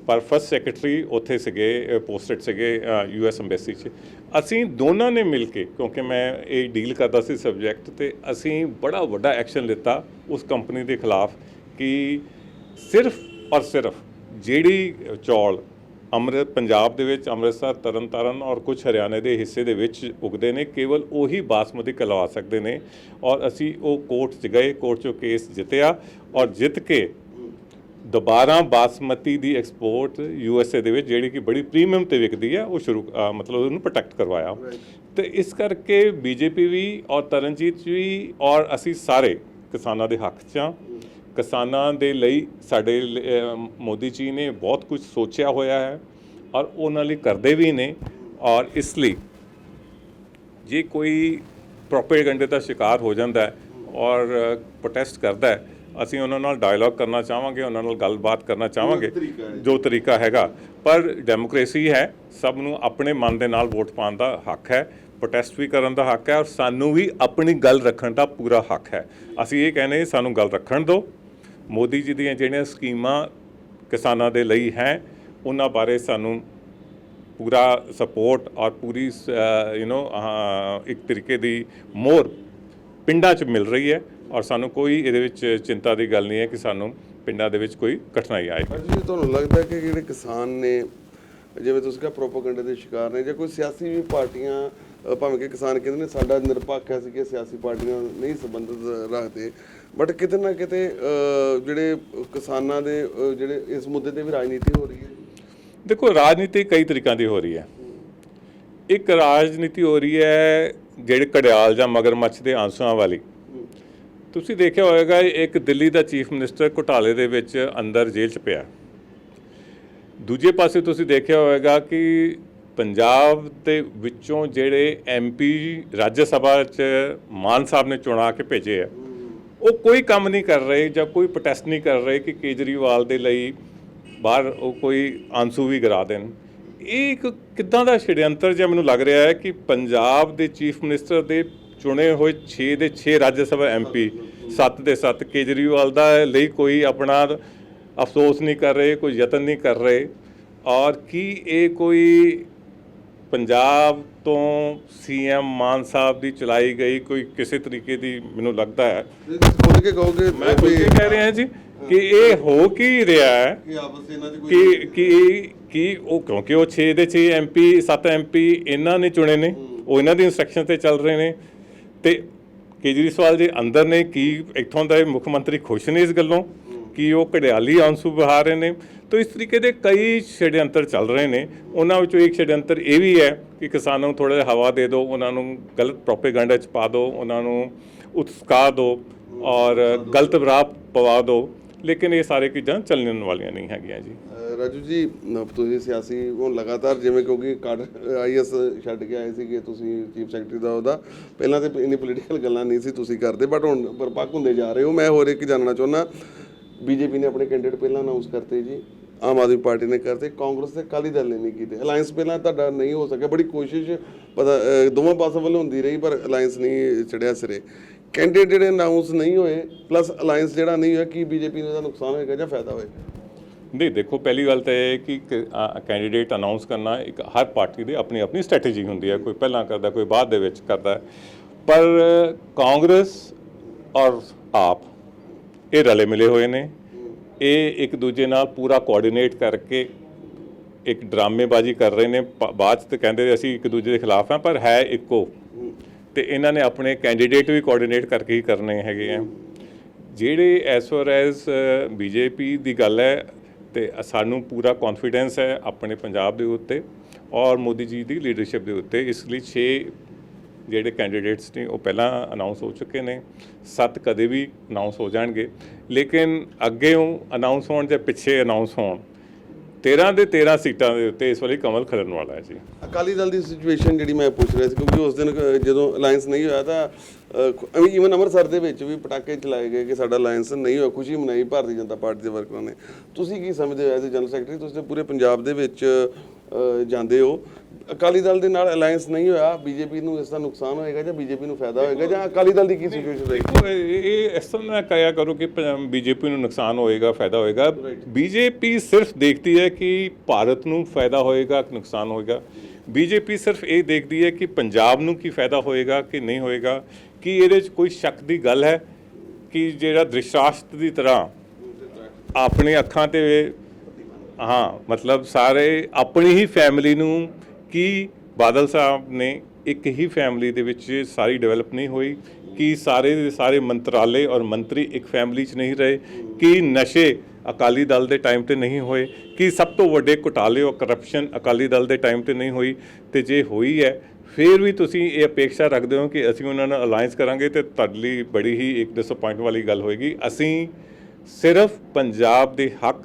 ਪਰ ਫਸਟ ਸੈਕਟਰੀ ਉੱਥੇ ਸੀਗੇ ਪੋਸਟਡ ਸੀਗੇ ਯੂ ਐਸ ਐਮਬੈਸੀ 'ਚ। ਅਸੀਂ ਦੋਨਾਂ ਨੇ ਮਿਲ ਕੇ, ਕਿਉਂਕਿ ਮੈਂ ਇਹ ਡੀਲ ਕਰਦਾ ਸੀ ਸਬਜੈਕਟ ਤੇ, ਅਸੀਂ ਬੜਾ ਵੱਡਾ ਐਕਸ਼ਨ ਲਿੱਤਾ ਉਸ ਕੰਪਨੀ ਦੇ ਖਿਲਾਫ ਕਿ ਸਿਰਫ ਔਰ ਸਿਰਫ ਜਿਹੜੀ ਚੌਲ ਅੰਮ੍ਰਿਤ, ਪੰਜਾਬ ਦੇ ਵਿੱਚ ਅੰਮ੍ਰਿਤਸਰ, ਤਰਨਤਾਰਨ ਔਰ ਕੁਝ ਹਰਿਆਣੇ ਦੇ ਹਿੱਸੇ ਦੇ ਵਿੱਚ ਉਗਦੇ ਨੇ, ਕੇਵਲ ਉਹੀ ਬਾਸਮਤੀ ਕਲਵਾ ਸਕਦੇ ਨੇ। ਔਰ ਅਸੀਂ ਉਹ ਕੋਰਟ 'ਚ ਗਏ ਕੋਰਟ 'ਚੋਂ ਕੇਸ ਜਿੱਤਿਆ ਔਰ ਜਿੱਤ ਕੇ ਦੁਬਾਰਾ ਬਾਸਮਤੀ ਦੀ ਐਕਸਪੋਰਟ ਯੂ ਐਸ ਏ ਦੇ ਵਿੱਚ ਜਿਹੜੀ ਕਿ ਬੜੀ ਪ੍ਰੀਮੀਅਮ ਤੇ ਵਿਕਦੀ ਹੈ ਉਹ ਸ਼ੁਰੂ ਅ, ਮਤਲਬ ਉਹਨੂੰ ਪ੍ਰੋਟੈਕਟ ਕਰਵਾਇਆ। ਤੇ ਇਸ ਕਰਕੇ ਬੀਜੇਪੀ ਵੀ ਔਰ ਤਰਨਜੀਤ ਵੀ ਔਰ ਅਸੀਂ ਸਾਰੇ ਕਿਸਾਨਾਂ ਦੇ ਹੱਕ 'ਚ ਹਾਂ। ਕਿਸਾਨਾਂ ਦੇ ਲਈ ਸਾਡੇ ਲ- ਅ, ਮੋਦੀ ਜੀ ਨੇ ਬਹੁਤ ਕੁਝ ਸੋਚਿਆ ਹੋਇਆ ਹੈ ਔਰ ਉਹਨਾਂ ਲਈ ਕਰਦੇ ਵੀ ਨੇ ਔਰ ਇਸ ਲਈ ਜੇ ਕੋਈ ਪ੍ਰੋਪੇਗੈਂਡੇ ਦਾ ਸ਼ਿਕਾਰ ਹੋ ਜਾਂਦਾ ਹੈ ਔਰ ਪ੍ਰੋਟੈਸਟ ਕਰਦਾ ਹੈ ਅਸੀਂ ਉਹਨਾਂ ਨਾਲ ਡਾਇਲੌਗ ਕਰਨਾ ਚਾਹਾਂਗੇ ਉਹਨਾਂ ਨਾਲ ਗੱਲਬਾਤ ਕਰਨਾ ਚਾਹਾਂਗੇ। ਜੋ ਤਰੀਕਾ ਹੈਗਾ। ਪਰ ਡੈਮੋਕ੍ਰੇਸੀ ਹੈ ਸਭ ਨੂੰ ਆਪਣੇ ਮਨ ਦੇ ਨਾਲ ਵੋਟ ਪਾਉਣ ਦਾ ਹੱਕ ਹੈ ਪ੍ਰੋਟੈਸਟ ਵੀ ਕਰਨ ਦਾ ਹੱਕ ਹੈ ਔਰ ਸਾਨੂੰ ਵੀ ਆਪਣੀ ਗੱਲ ਰੱਖਣ ਦਾ ਪੂਰਾ ਹੱਕ ਹੈ। ਅਸੀਂ ਇਹ ਕਹਿੰਦੇ ਸਾਨੂੰ ਗੱਲ ਰੱਖਣ ਦਿਓ। ਮੋਦੀ ਜੀ ਦੀਆਂ ਜਿਹੜੀਆਂ ਸਕੀਮਾਂ ਕਿਸਾਨਾਂ ਦੇ ਲਈ ਹੈ ਉਹਨਾਂ ਬਾਰੇ ਸਾਨੂੰ ਪੂਰਾ ਸਪੋਰਟ ਔਰ ਪੂਰੀ ਯੂ نو ਇੱਕ ਤਰੀਕੇ ਦੀ ਮੋਰ ਪਿੰਡਾਂ 'ਚ ਮਿਲ ਰਹੀ ਹੈ। ਔਰ ਸਾਨੂੰ ਕੋਈ ਇਹਦੇ ਵਿੱਚ ਚਿੰਤਾ ਦੀ ਗੱਲ ਨਹੀਂ ਹੈ ਕਿ ਸਾਨੂੰ ਪਿੰਡਾਂ ਦੇ ਵਿੱਚ ਕੋਈ ਕਠਿਨਾਈ ਆਏ। ਪਰ ਜੀ ਤੁਹਾਨੂੰ ਲੱਗਦਾ ਕਿ ਜਿਹੜੇ ਕਿਸਾਨ ਨੇ ਜਿਵੇਂ ਤੁਸੀਂ ਕਿਹਾ ਪ੍ਰੋਪਗੈਂਡਾ ਦੇ ਸ਼ਿਕਾਰ ਨੇ ਜਾਂ ਕੋਈ ਸਿਆਸੀ ਵੀ ਪਾਰਟੀਆਂ ਭਾਵੇਂ ਕਿ ਕਿਸਾਨ ਕਹਿੰਦੇ ਨੇ ਸਾਡਾ ਨਿਰਪੱਖ ਹੈ ਸੀ ਕਿ ਸਿਆਸੀ ਪਾਰਟੀਆਂ ਨਹੀਂ ਸੰਬੰਧਿਤ ਰੱਖਦੇ ਬਟ ਕਿਤੇ ਨਾ ਕਿਤੇ ਜਿਹੜੇ ਕਿਸਾਨਾਂ ਦੇ ਜਿਹੜੇ ਇਸ ਮੁੱਦੇ ਤੇ ਵੀ ਰਾਜਨੀਤੀ ਹੋ ਰਹੀ ਹੈ ਦੇਖੋ ਰਾਜਨੀਤੀ ਕਈ ਤਰੀਕਾਂ ਦੀ ਹੋ ਰਹੀ ਹੈ। ਇੱਕ ਰਾਜਨੀਤੀ ਹੋ ਰਹੀ ਹੈ ਜਿਹੜੇ ਕੜਿਆਲ ਜਾਂ ਮਗਰਮੱਛ ਦੇ ਆਂਸੂਆਂ ਵਾਲੀ। ਤੁਸੀਂ ਦੇਖਿਆ ਹੋਵੇਗਾ, ਇੱਕ ਦਿੱਲੀ ਦਾ ਚੀਫ ਮਿਨਿਸਟਰ ਘੁਟਾਲੇ ਦੇ ਵਿੱਚ ਅੰਦਰ ਜੇਲ੍ਹ 'ਚ ਪਿਆ। ਦੂਜੇ ਪਾਸੇ ਤੁਸੀਂ ਦੇਖਿਆ ਹੋਵੇਗਾ ਕਿ ਪੰਜਾਬ ਦੇ ਵਿੱਚੋਂ ਜਿਹੜੇ ਐਮਪੀ ਰਾਜ ਸਭਾ 'ਚ ਮਾਨ ਸਾਹਿਬ ਨੇ ਚੁਣਾ ਕੇ ਭੇਜੇ ਆ, ਉਹ ਕੋਈ ਕੰਮ ਨਹੀਂ ਕਰ ਰਹੇ ਜਾਂ ਕੋਈ ਪ੍ਰੋਟੈਸਟ ਨਹੀਂ ਕਰ ਰਹੇ ਕਿ ਕੇਜਰੀਵਾਲ ਦੇ ਲਈ ਬਾਹਰ ਉਹ ਕੋਈ ਆਂਸੂ ਵੀ ਗਰਾ ਦੇਣ। ਇਹ ਇੱਕ ਕਿੱਦਾਂ ਦਾ ਛੜਯੰਤਰ ਜਿਹਾ ਮੈਨੂੰ ਲੱਗ ਰਿਹਾ ਹੈ ਕਿ ਪੰਜਾਬ ਦੇ ਚੀਫ ਮਿਨਿਸਟਰ ਦੇ ਚੁਣੇ ਹੋਏ 6 ਦੇ 6 ਰਾਜ ਸਭਾ ਐਮਪੀ 7 ਦੇ 7 ਕੇਜਰੀਵਾਲ ਦਾ ਲਈ ਕੋਈ ਆਪਣਾ ਅਫਸੋਸ ਨਹੀਂ ਕਰ ਰਹੇ ਕੋਈ ਯਤਨ ਨਹੀਂ ਕਰ ਰਹੇ। ਔਰ ਕੀ ਇਹ ਕੋਈ ਪੰਜਾਬ ਤੋਂ ਸੀਐਮ ਮਾਨ ਸਾਹਿਬ ਦੀ ਚਲਾਈ ਗਈ ਕੋਈ ਕਿਸੇ ਤਰੀਕੇ ਦੀ ਮੈਨੂੰ ਲੱਗਦਾ ਹੈ। ਖੁੱਲ ਕੇ ਕਹੋਗੇ ਮੈਂ ਕੁਝ ਇਹ ਕਹਿ ਰਿਹਾ ਜੀ ਕਿ ਇਹ ਹੋ ਕੀ ਰਿਹਾ ਹੈ ਕਿ ਆਪਸ ਇਹਨਾਂ 'ਚ ਕੋਈ ਕਿ ਕਿ ਕਿ ਉਹ ਕਿਉਂਕਿ ਉਹ 6 ਦੇ 6 ਐਮਪੀ 7 ਐਮਪੀ ਇਹਨਾਂ ਨੇ ਚੁਣੇ ਨੇ ਉਹ ਇਹਨਾਂ ਦੀ ਇਨਸਟਰਕਸ਼ਨ ਤੇ ਚੱਲ ਰਹੇ ਨੇ। ਤੇ ਕੇਜਰੀਵਾਲ ਜੀ ਅੰਦਰ ਨੇ ਕੀ ਇੱਥੋਂ ਦਾ ਮੁੱਖ ਮੰਤਰੀ ਖੁਸ਼ ਨੇ ਇਸ ਗੱਲੋਂ? ਕਿ ਉਹ ਘੜਿਆਲੀ ਆਂਸੂ ਬਹਾ ਰਹੇ ਨੇ? ਤਾਂ ਇਸ ਤਰੀਕੇ ਦੇ ਕਈ ਛੜਯੰਤਰ ਚੱਲ ਰਹੇ ਨੇ। ਉਹਨਾਂ ਵਿੱਚੋਂ ਇੱਕ ਛੜਯੰਤਰ ਇਹ ਵੀ ਹੈ ਕਿ ਕਿਸਾਨਾਂ ਨੂੰ ਥੋੜਾ ਜਿਹਾ ਹਵਾ ਦੇ ਦਿਓ, ਉਹਨਾਂ ਨੂੰ ਗਲਤ ਪ੍ਰੋਪੇਗੈਂਡਾ ਚ ਪਾ ਦਿਓ, ਉਹਨਾਂ ਨੂੰ ਉਤਸਕਾ ਦਿਓ ਔਰ ਗਲਤ ਰਾਹ ਪਵਾ ਦਿਓ। ਲੇਕਿਨ ਇਹ ਸਾਰੇ ਚੀਜ਼ਾਂ ਚੱਲਣ ਵਾਲੀਆਂ ਨਹੀਂ ਹੈਗੀਆਂ ਜੀ। ਰਾਜੂ ਜੀ ਤੁਸੀਂ ਸਿਆਸੀ ਹੁਣ ਲਗਾਤਾਰ ਜਿਵੇਂ ਕਿਉਂਕਿ ਕਾਡ ਆਈਐਸ ਛੱਡ ਕੇ ਆਏ ਸੀਗੇ ਤੁਸੀਂ ਚੀਫ ਸੈਕਟਰੀ ਦਾ ਉਹਦਾ। ਪਹਿਲਾਂ ਤੇ ਇੰਨੀ ਪੋਲੀਟੀਕਲ ਗੱਲਾਂ ਨਹੀਂ ਸੀ ਤੁਸੀਂ ਕਰਦੇ ਬਟ ਹੁਣ ਪਰਪੱਕ ਹੁੰਦੇ ਜਾ ਰਹੇ ਹੋ। ਮੈਂ ਹੋਰ ਇੱਕ ਜਾਣਨਾ ਚਾਹੁੰਦਾ, ਬੀਜੇਪੀ ਨੇ ਆਪਣੇ ਕੈਂਡੀਡੇਟ ਪਹਿਲਾਂ ਅਨਾਉਂਸ ਕਰਤੇ ਜੀ, ਆਮ ਆਦਮੀ ਪਾਰਟੀ ਨੇ ਕਰਤੇ, ਕਾਂਗਰਸ ਤੇ ਅਕਾਲੀ ਦਲ ਨੇ ਨਹੀਂ ਕੀਤੇ। ਅਲਾਈਅੰਸ ਪਹਿਲਾਂ ਤੁਹਾਡਾ ਨਹੀਂ ਹੋ ਸਕਿਆ, ਬੜੀ ਕੋਸ਼ਿਸ਼, ਪਤਾ ਦੋਵਾਂ ਪਾਸੇ ਵੱਲੋਂ ਹੁੰਦੀ ਰਹੀ, ਪਰ ਅਲਾਈਅੰਸ ਨਹੀਂ ਚੜਿਆ ਸਿਰੇ। ਕੈਂਡੀਡੇਟ ਜਿਹੜੇ ਅਨਾਉਂਸ ਨਹੀਂ ਹੋਏ ਪਲੱਸ ਅਲਾਈਅੰਸ ਜਿਹੜਾ ਨਹੀਂ ਹੋਇਆ, ਕੀ ਬੀਜੇਪੀ ਨੂੰ ਇਹਦਾ ਨੁਕਸਾਨ ਹੋਏਗਾ ਜਾਂ ਫਾਇਦਾ ਹੋਏਗਾ? ਨਹੀਂ, ਦੇਖੋ, ਪਹਿਲੀ ਗੱਲ ਤਾਂ ਇਹ ਹੈ ਕਿ ਕੈਂਡੀਡੇਟ ਅਨਾਉਂਸ ਕਰਨਾ ਇੱਕ ਹਰ ਪਾਰਟੀ ਦੀ ਆਪਣੀ ਆਪਣੀ ਸਟ੍ਰੈਟੇਜੀ ਹੁੰਦੀ ਹੈ, ਕੋਈ ਪਹਿਲਾਂ ਕਰਦਾ, ਕੋਈ ਬਾਅਦ ਦੇ ਵਿੱਚ ਕਰਦਾ। ਪਰ ਕਾਂਗਰਸ ਔਰ ਆਪ ਇਹ ਰਲੇ ਮਿਲੇ ਹੋਏ ਨੇ। ਇਹ ਇੱਕ ਦੂਜੇ ਨਾਲ ਪੂਰਾ ਕੋਆਰਡੀਨੇਟ ਕਰਕੇ ਇੱਕ ਡਰਾਮੇਬਾਜ਼ੀ ਕਰ ਰਹੇ ਨੇ। ਬਾਅਦ 'ਚ ਤਾਂ ਕਹਿੰਦੇ ਅਸੀਂ ਇੱਕ ਦੂਜੇ ਦੇ ਖਿਲਾਫ ਹਾਂ, ਪਰ ਹੈ ਇੱਕੋ। ਤੇ ਇਹਨਾਂ ਨੇ ਆਪਣੇ ਕੈਂਡੀਡੇਟ ਵੀ ਕੋਆਰਡੀਨੇਟ ਕਰਕੇ ਹੀ ਕਰਨੇ ਹੈਗੇ ਆ। ਜਿਹੜੇ ਐਸ ਫਾਰ ਐਸ ਬੀਜੇਪੀ ਦੀ ਗੱਲ ਹੈ ਤੇ ਸਾਨੂੰ ਪੂਰਾ ਕੌਨਫੀਡੈਂਸ ਹੈ ਆਪਣੇ ਪੰਜਾਬ ਦੇ ਉੱਤੇ ਔਰ ਮੋਦੀ ਜੀ ਦੀ ਲੀਡਰਸ਼ਿਪ ਦੇ ਉੱਤੇ। ਇਸ ਲਈ 6 ਜਿਹੜੇ ਕੈਂਡੀਡੇਟਸ ਨੇ ਉਹ ਪਹਿਲਾਂ ਅਨਾਉਂਸ ਹੋ ਚੁੱਕੇ ਨੇ। ਸੱਤ ਕਦੇ ਵੀ ਅਨਾਉਂਸ ਹੋ ਜਾਣਗੇ। ਲੇਕਿਨ ਅੱਗੇ ਉਹ ਅਨਾਉਂਸ ਹੋਣ ਜਾਂ ਪਿੱਛੇ ਅਨਾਉਂਸ ਹੋਣ 13 ਦੇ 13 ਸੀਟਾਂ ਦੇ ਉੱਤੇ ਇਸ ਵਾਰੀ ਕਮਲ ਖਿਲਰਨ ਵਾਲਾ ਹੈ ਜੀ। ਅਕਾਲੀ ਦਲ ਦੀ ਸਿਚੁਏਸ਼ਨ ਜਿਹੜੀ ਮੈਂ ਪੁੱਛ ਰਿਹਾ ਸੀ ਕਿਉਂਕਿ ਉਸ ਦਿਨ ਅ, ਜਦੋਂ ਅਲਾਈਅੰਸ ਨਹੀਂ ਹੋਇਆ ਤਾਂ ਈਵਨ ਅੰਮ੍ਰਿਤਸਰ ਦੇ ਵਿੱਚ ਵੀ ਪਟਾਕੇ ਚਲਾਏ ਗਏ ਕਿ ਸਾਡਾ ਅਲਾਈਅੰਸ ਨਹੀਂ ਹੋਇਆ ਖੁਸ਼ੀ ਮਨਾਈ ਭਾਰਤੀ ਜਨਤਾ ਪਾਰਟੀ ਦੇ ਵਰਕਰਾਂ ਨੇ। ਤੁਸੀਂ ਕੀ ਸਮਝਦੇ ਹੋ ਐਜ਼ ਜਨਰਲ ਸੈਕਟਰੀ ਤੁਸੀਂ ਤਾਂ ਪੂਰੇ ਪੰਜਾਬ ਦੇ ਵਿੱਚ ਜਾਂਦੇ ਹੋ। ਅਕਾਲੀ ਦਲ ਦੇ ਨਾਲ ਅਲਾਈਅੰਸ ਨਹੀਂ ਹੋਇਆ ਬੀਜੇਪੀ ਨੂੰ ਇਸ ਦਾ ਨੁਕਸਾਨ ਹੋਏਗਾ ਜਾਂ ਬੀਜੇਪੀ ਨੂੰ ਫਾਇਦਾ ਹੋਏਗਾ ਜਾਂ ਅਕਾਲੀ ਦਲ ਦੀ ਕੀ ਸਿਚੁਏਸ਼ਨ ਰਹੇਗੀ? ਇਹ ਇਸ ਤਰ੍ਹਾਂ ਨਾ ਕਹਿਆ ਕਰੋ ਕਿ ਬੀਜੇਪੀ ਨੂੰ ਨੁਕਸਾਨ ਹੋਏਗਾ ਫਾਇਦਾ ਹੋਏਗਾ। ਬੀਜੇਪੀ ਸਿਰਫ ਦੇਖਦੀ ਹੈ ਕਿ ਭਾਰਤ ਨੂੰ ਫਾਇਦਾ ਹੋਏਗਾ ਕਿ ਨੁਕਸਾਨ ਹੋਏਗਾ। ਬੀਜੇਪੀ ਸਿਰਫ ਇਹ ਦੇਖਦੀ ਹੈ ਕਿ ਪੰਜਾਬ ਨੂੰ ਕੀ ਫਾਇਦਾ ਹੋਏਗਾ ਕਿ ਨਹੀਂ ਹੋਏਗਾ। ਕਿ ਇਹਦੇ 'ਚ ਕੋਈ ਸ਼ੱਕ ਦੀ ਗੱਲ ਹੈ? ਕਿ ਜਿਹੜਾ ਦ੍ਰਿਸ਼ਟਰਾਸ਼ਟ ਦੀ ਤਰ੍ਹਾਂ ਆਪਣੀ ਅੱਖਾਂ ਤੇ ਹਾਂ, ਮਤਲਬ ਸਾਰੇ ਆਪਣੀ ਹੀ ਫੈਮਿਲੀ ਨੂੰ ਕੀ ਬਾਦਲ ਸਾਹਿਬ ਨੇ ਇੱਕ ਹੀ ਫੈਮਿਲੀ ਦੇ ਵਿੱਚ ਸਾਰੀ ਡਿਵੈਲਪ ਨਹੀਂ ਹੋਈ, ਕਿ ਸਾਰੇ ਦੇ ਸਾਰੇ ਮੰਤਰਾਲੇ ਔਰ ਮੰਤਰੀ ਇੱਕ ਫੈਮਿਲੀ 'ਚ ਨਹੀਂ ਰਹੇ, ਕਿ ਨਸ਼ੇ ਅਕਾਲੀ ਦਲ ਦੇ ਟਾਈਮ ਤੇ ਨਹੀਂ ਹੋਏ, ਕਿ ਸਭ ਤੋਂ ਵੱਡੇ ਘੁਟਾਲੇ ਔਰ ਕਰਪਸ਼ਨ ਅਕਾਲੀ ਦਲ ਦੇ ਟਾਈਮ ਤੇ ਨਹੀਂ ਹੋਈ, ਤੇ ਜੇ ਹੋਈ ਹੈ, ਫਿਰ ਵੀ ਤੁਸੀਂ ਇਹ ਅਪੇਕਸ਼ਾ ਰੱਖਦੇ ਹੋ ਕਿ ਅਸੀਂ ਉਹਨਾਂ ਨਾਲ ਅਲਾਈਅੰਸ ਕਰਾਂਗੇ ਤੇ ਤੁਹਾਡੇ ਲਈ ਬੜੀ ਹੀ ਇੱਕ ਡਿਸਪਾਇੰਟ ਵਾਲੀ ਗੱਲ ਹੋਏਗੀ। ਅਸੀਂ ਸਿਰਫ ਪੰਜਾਬ ਦੇ ਹੱਕ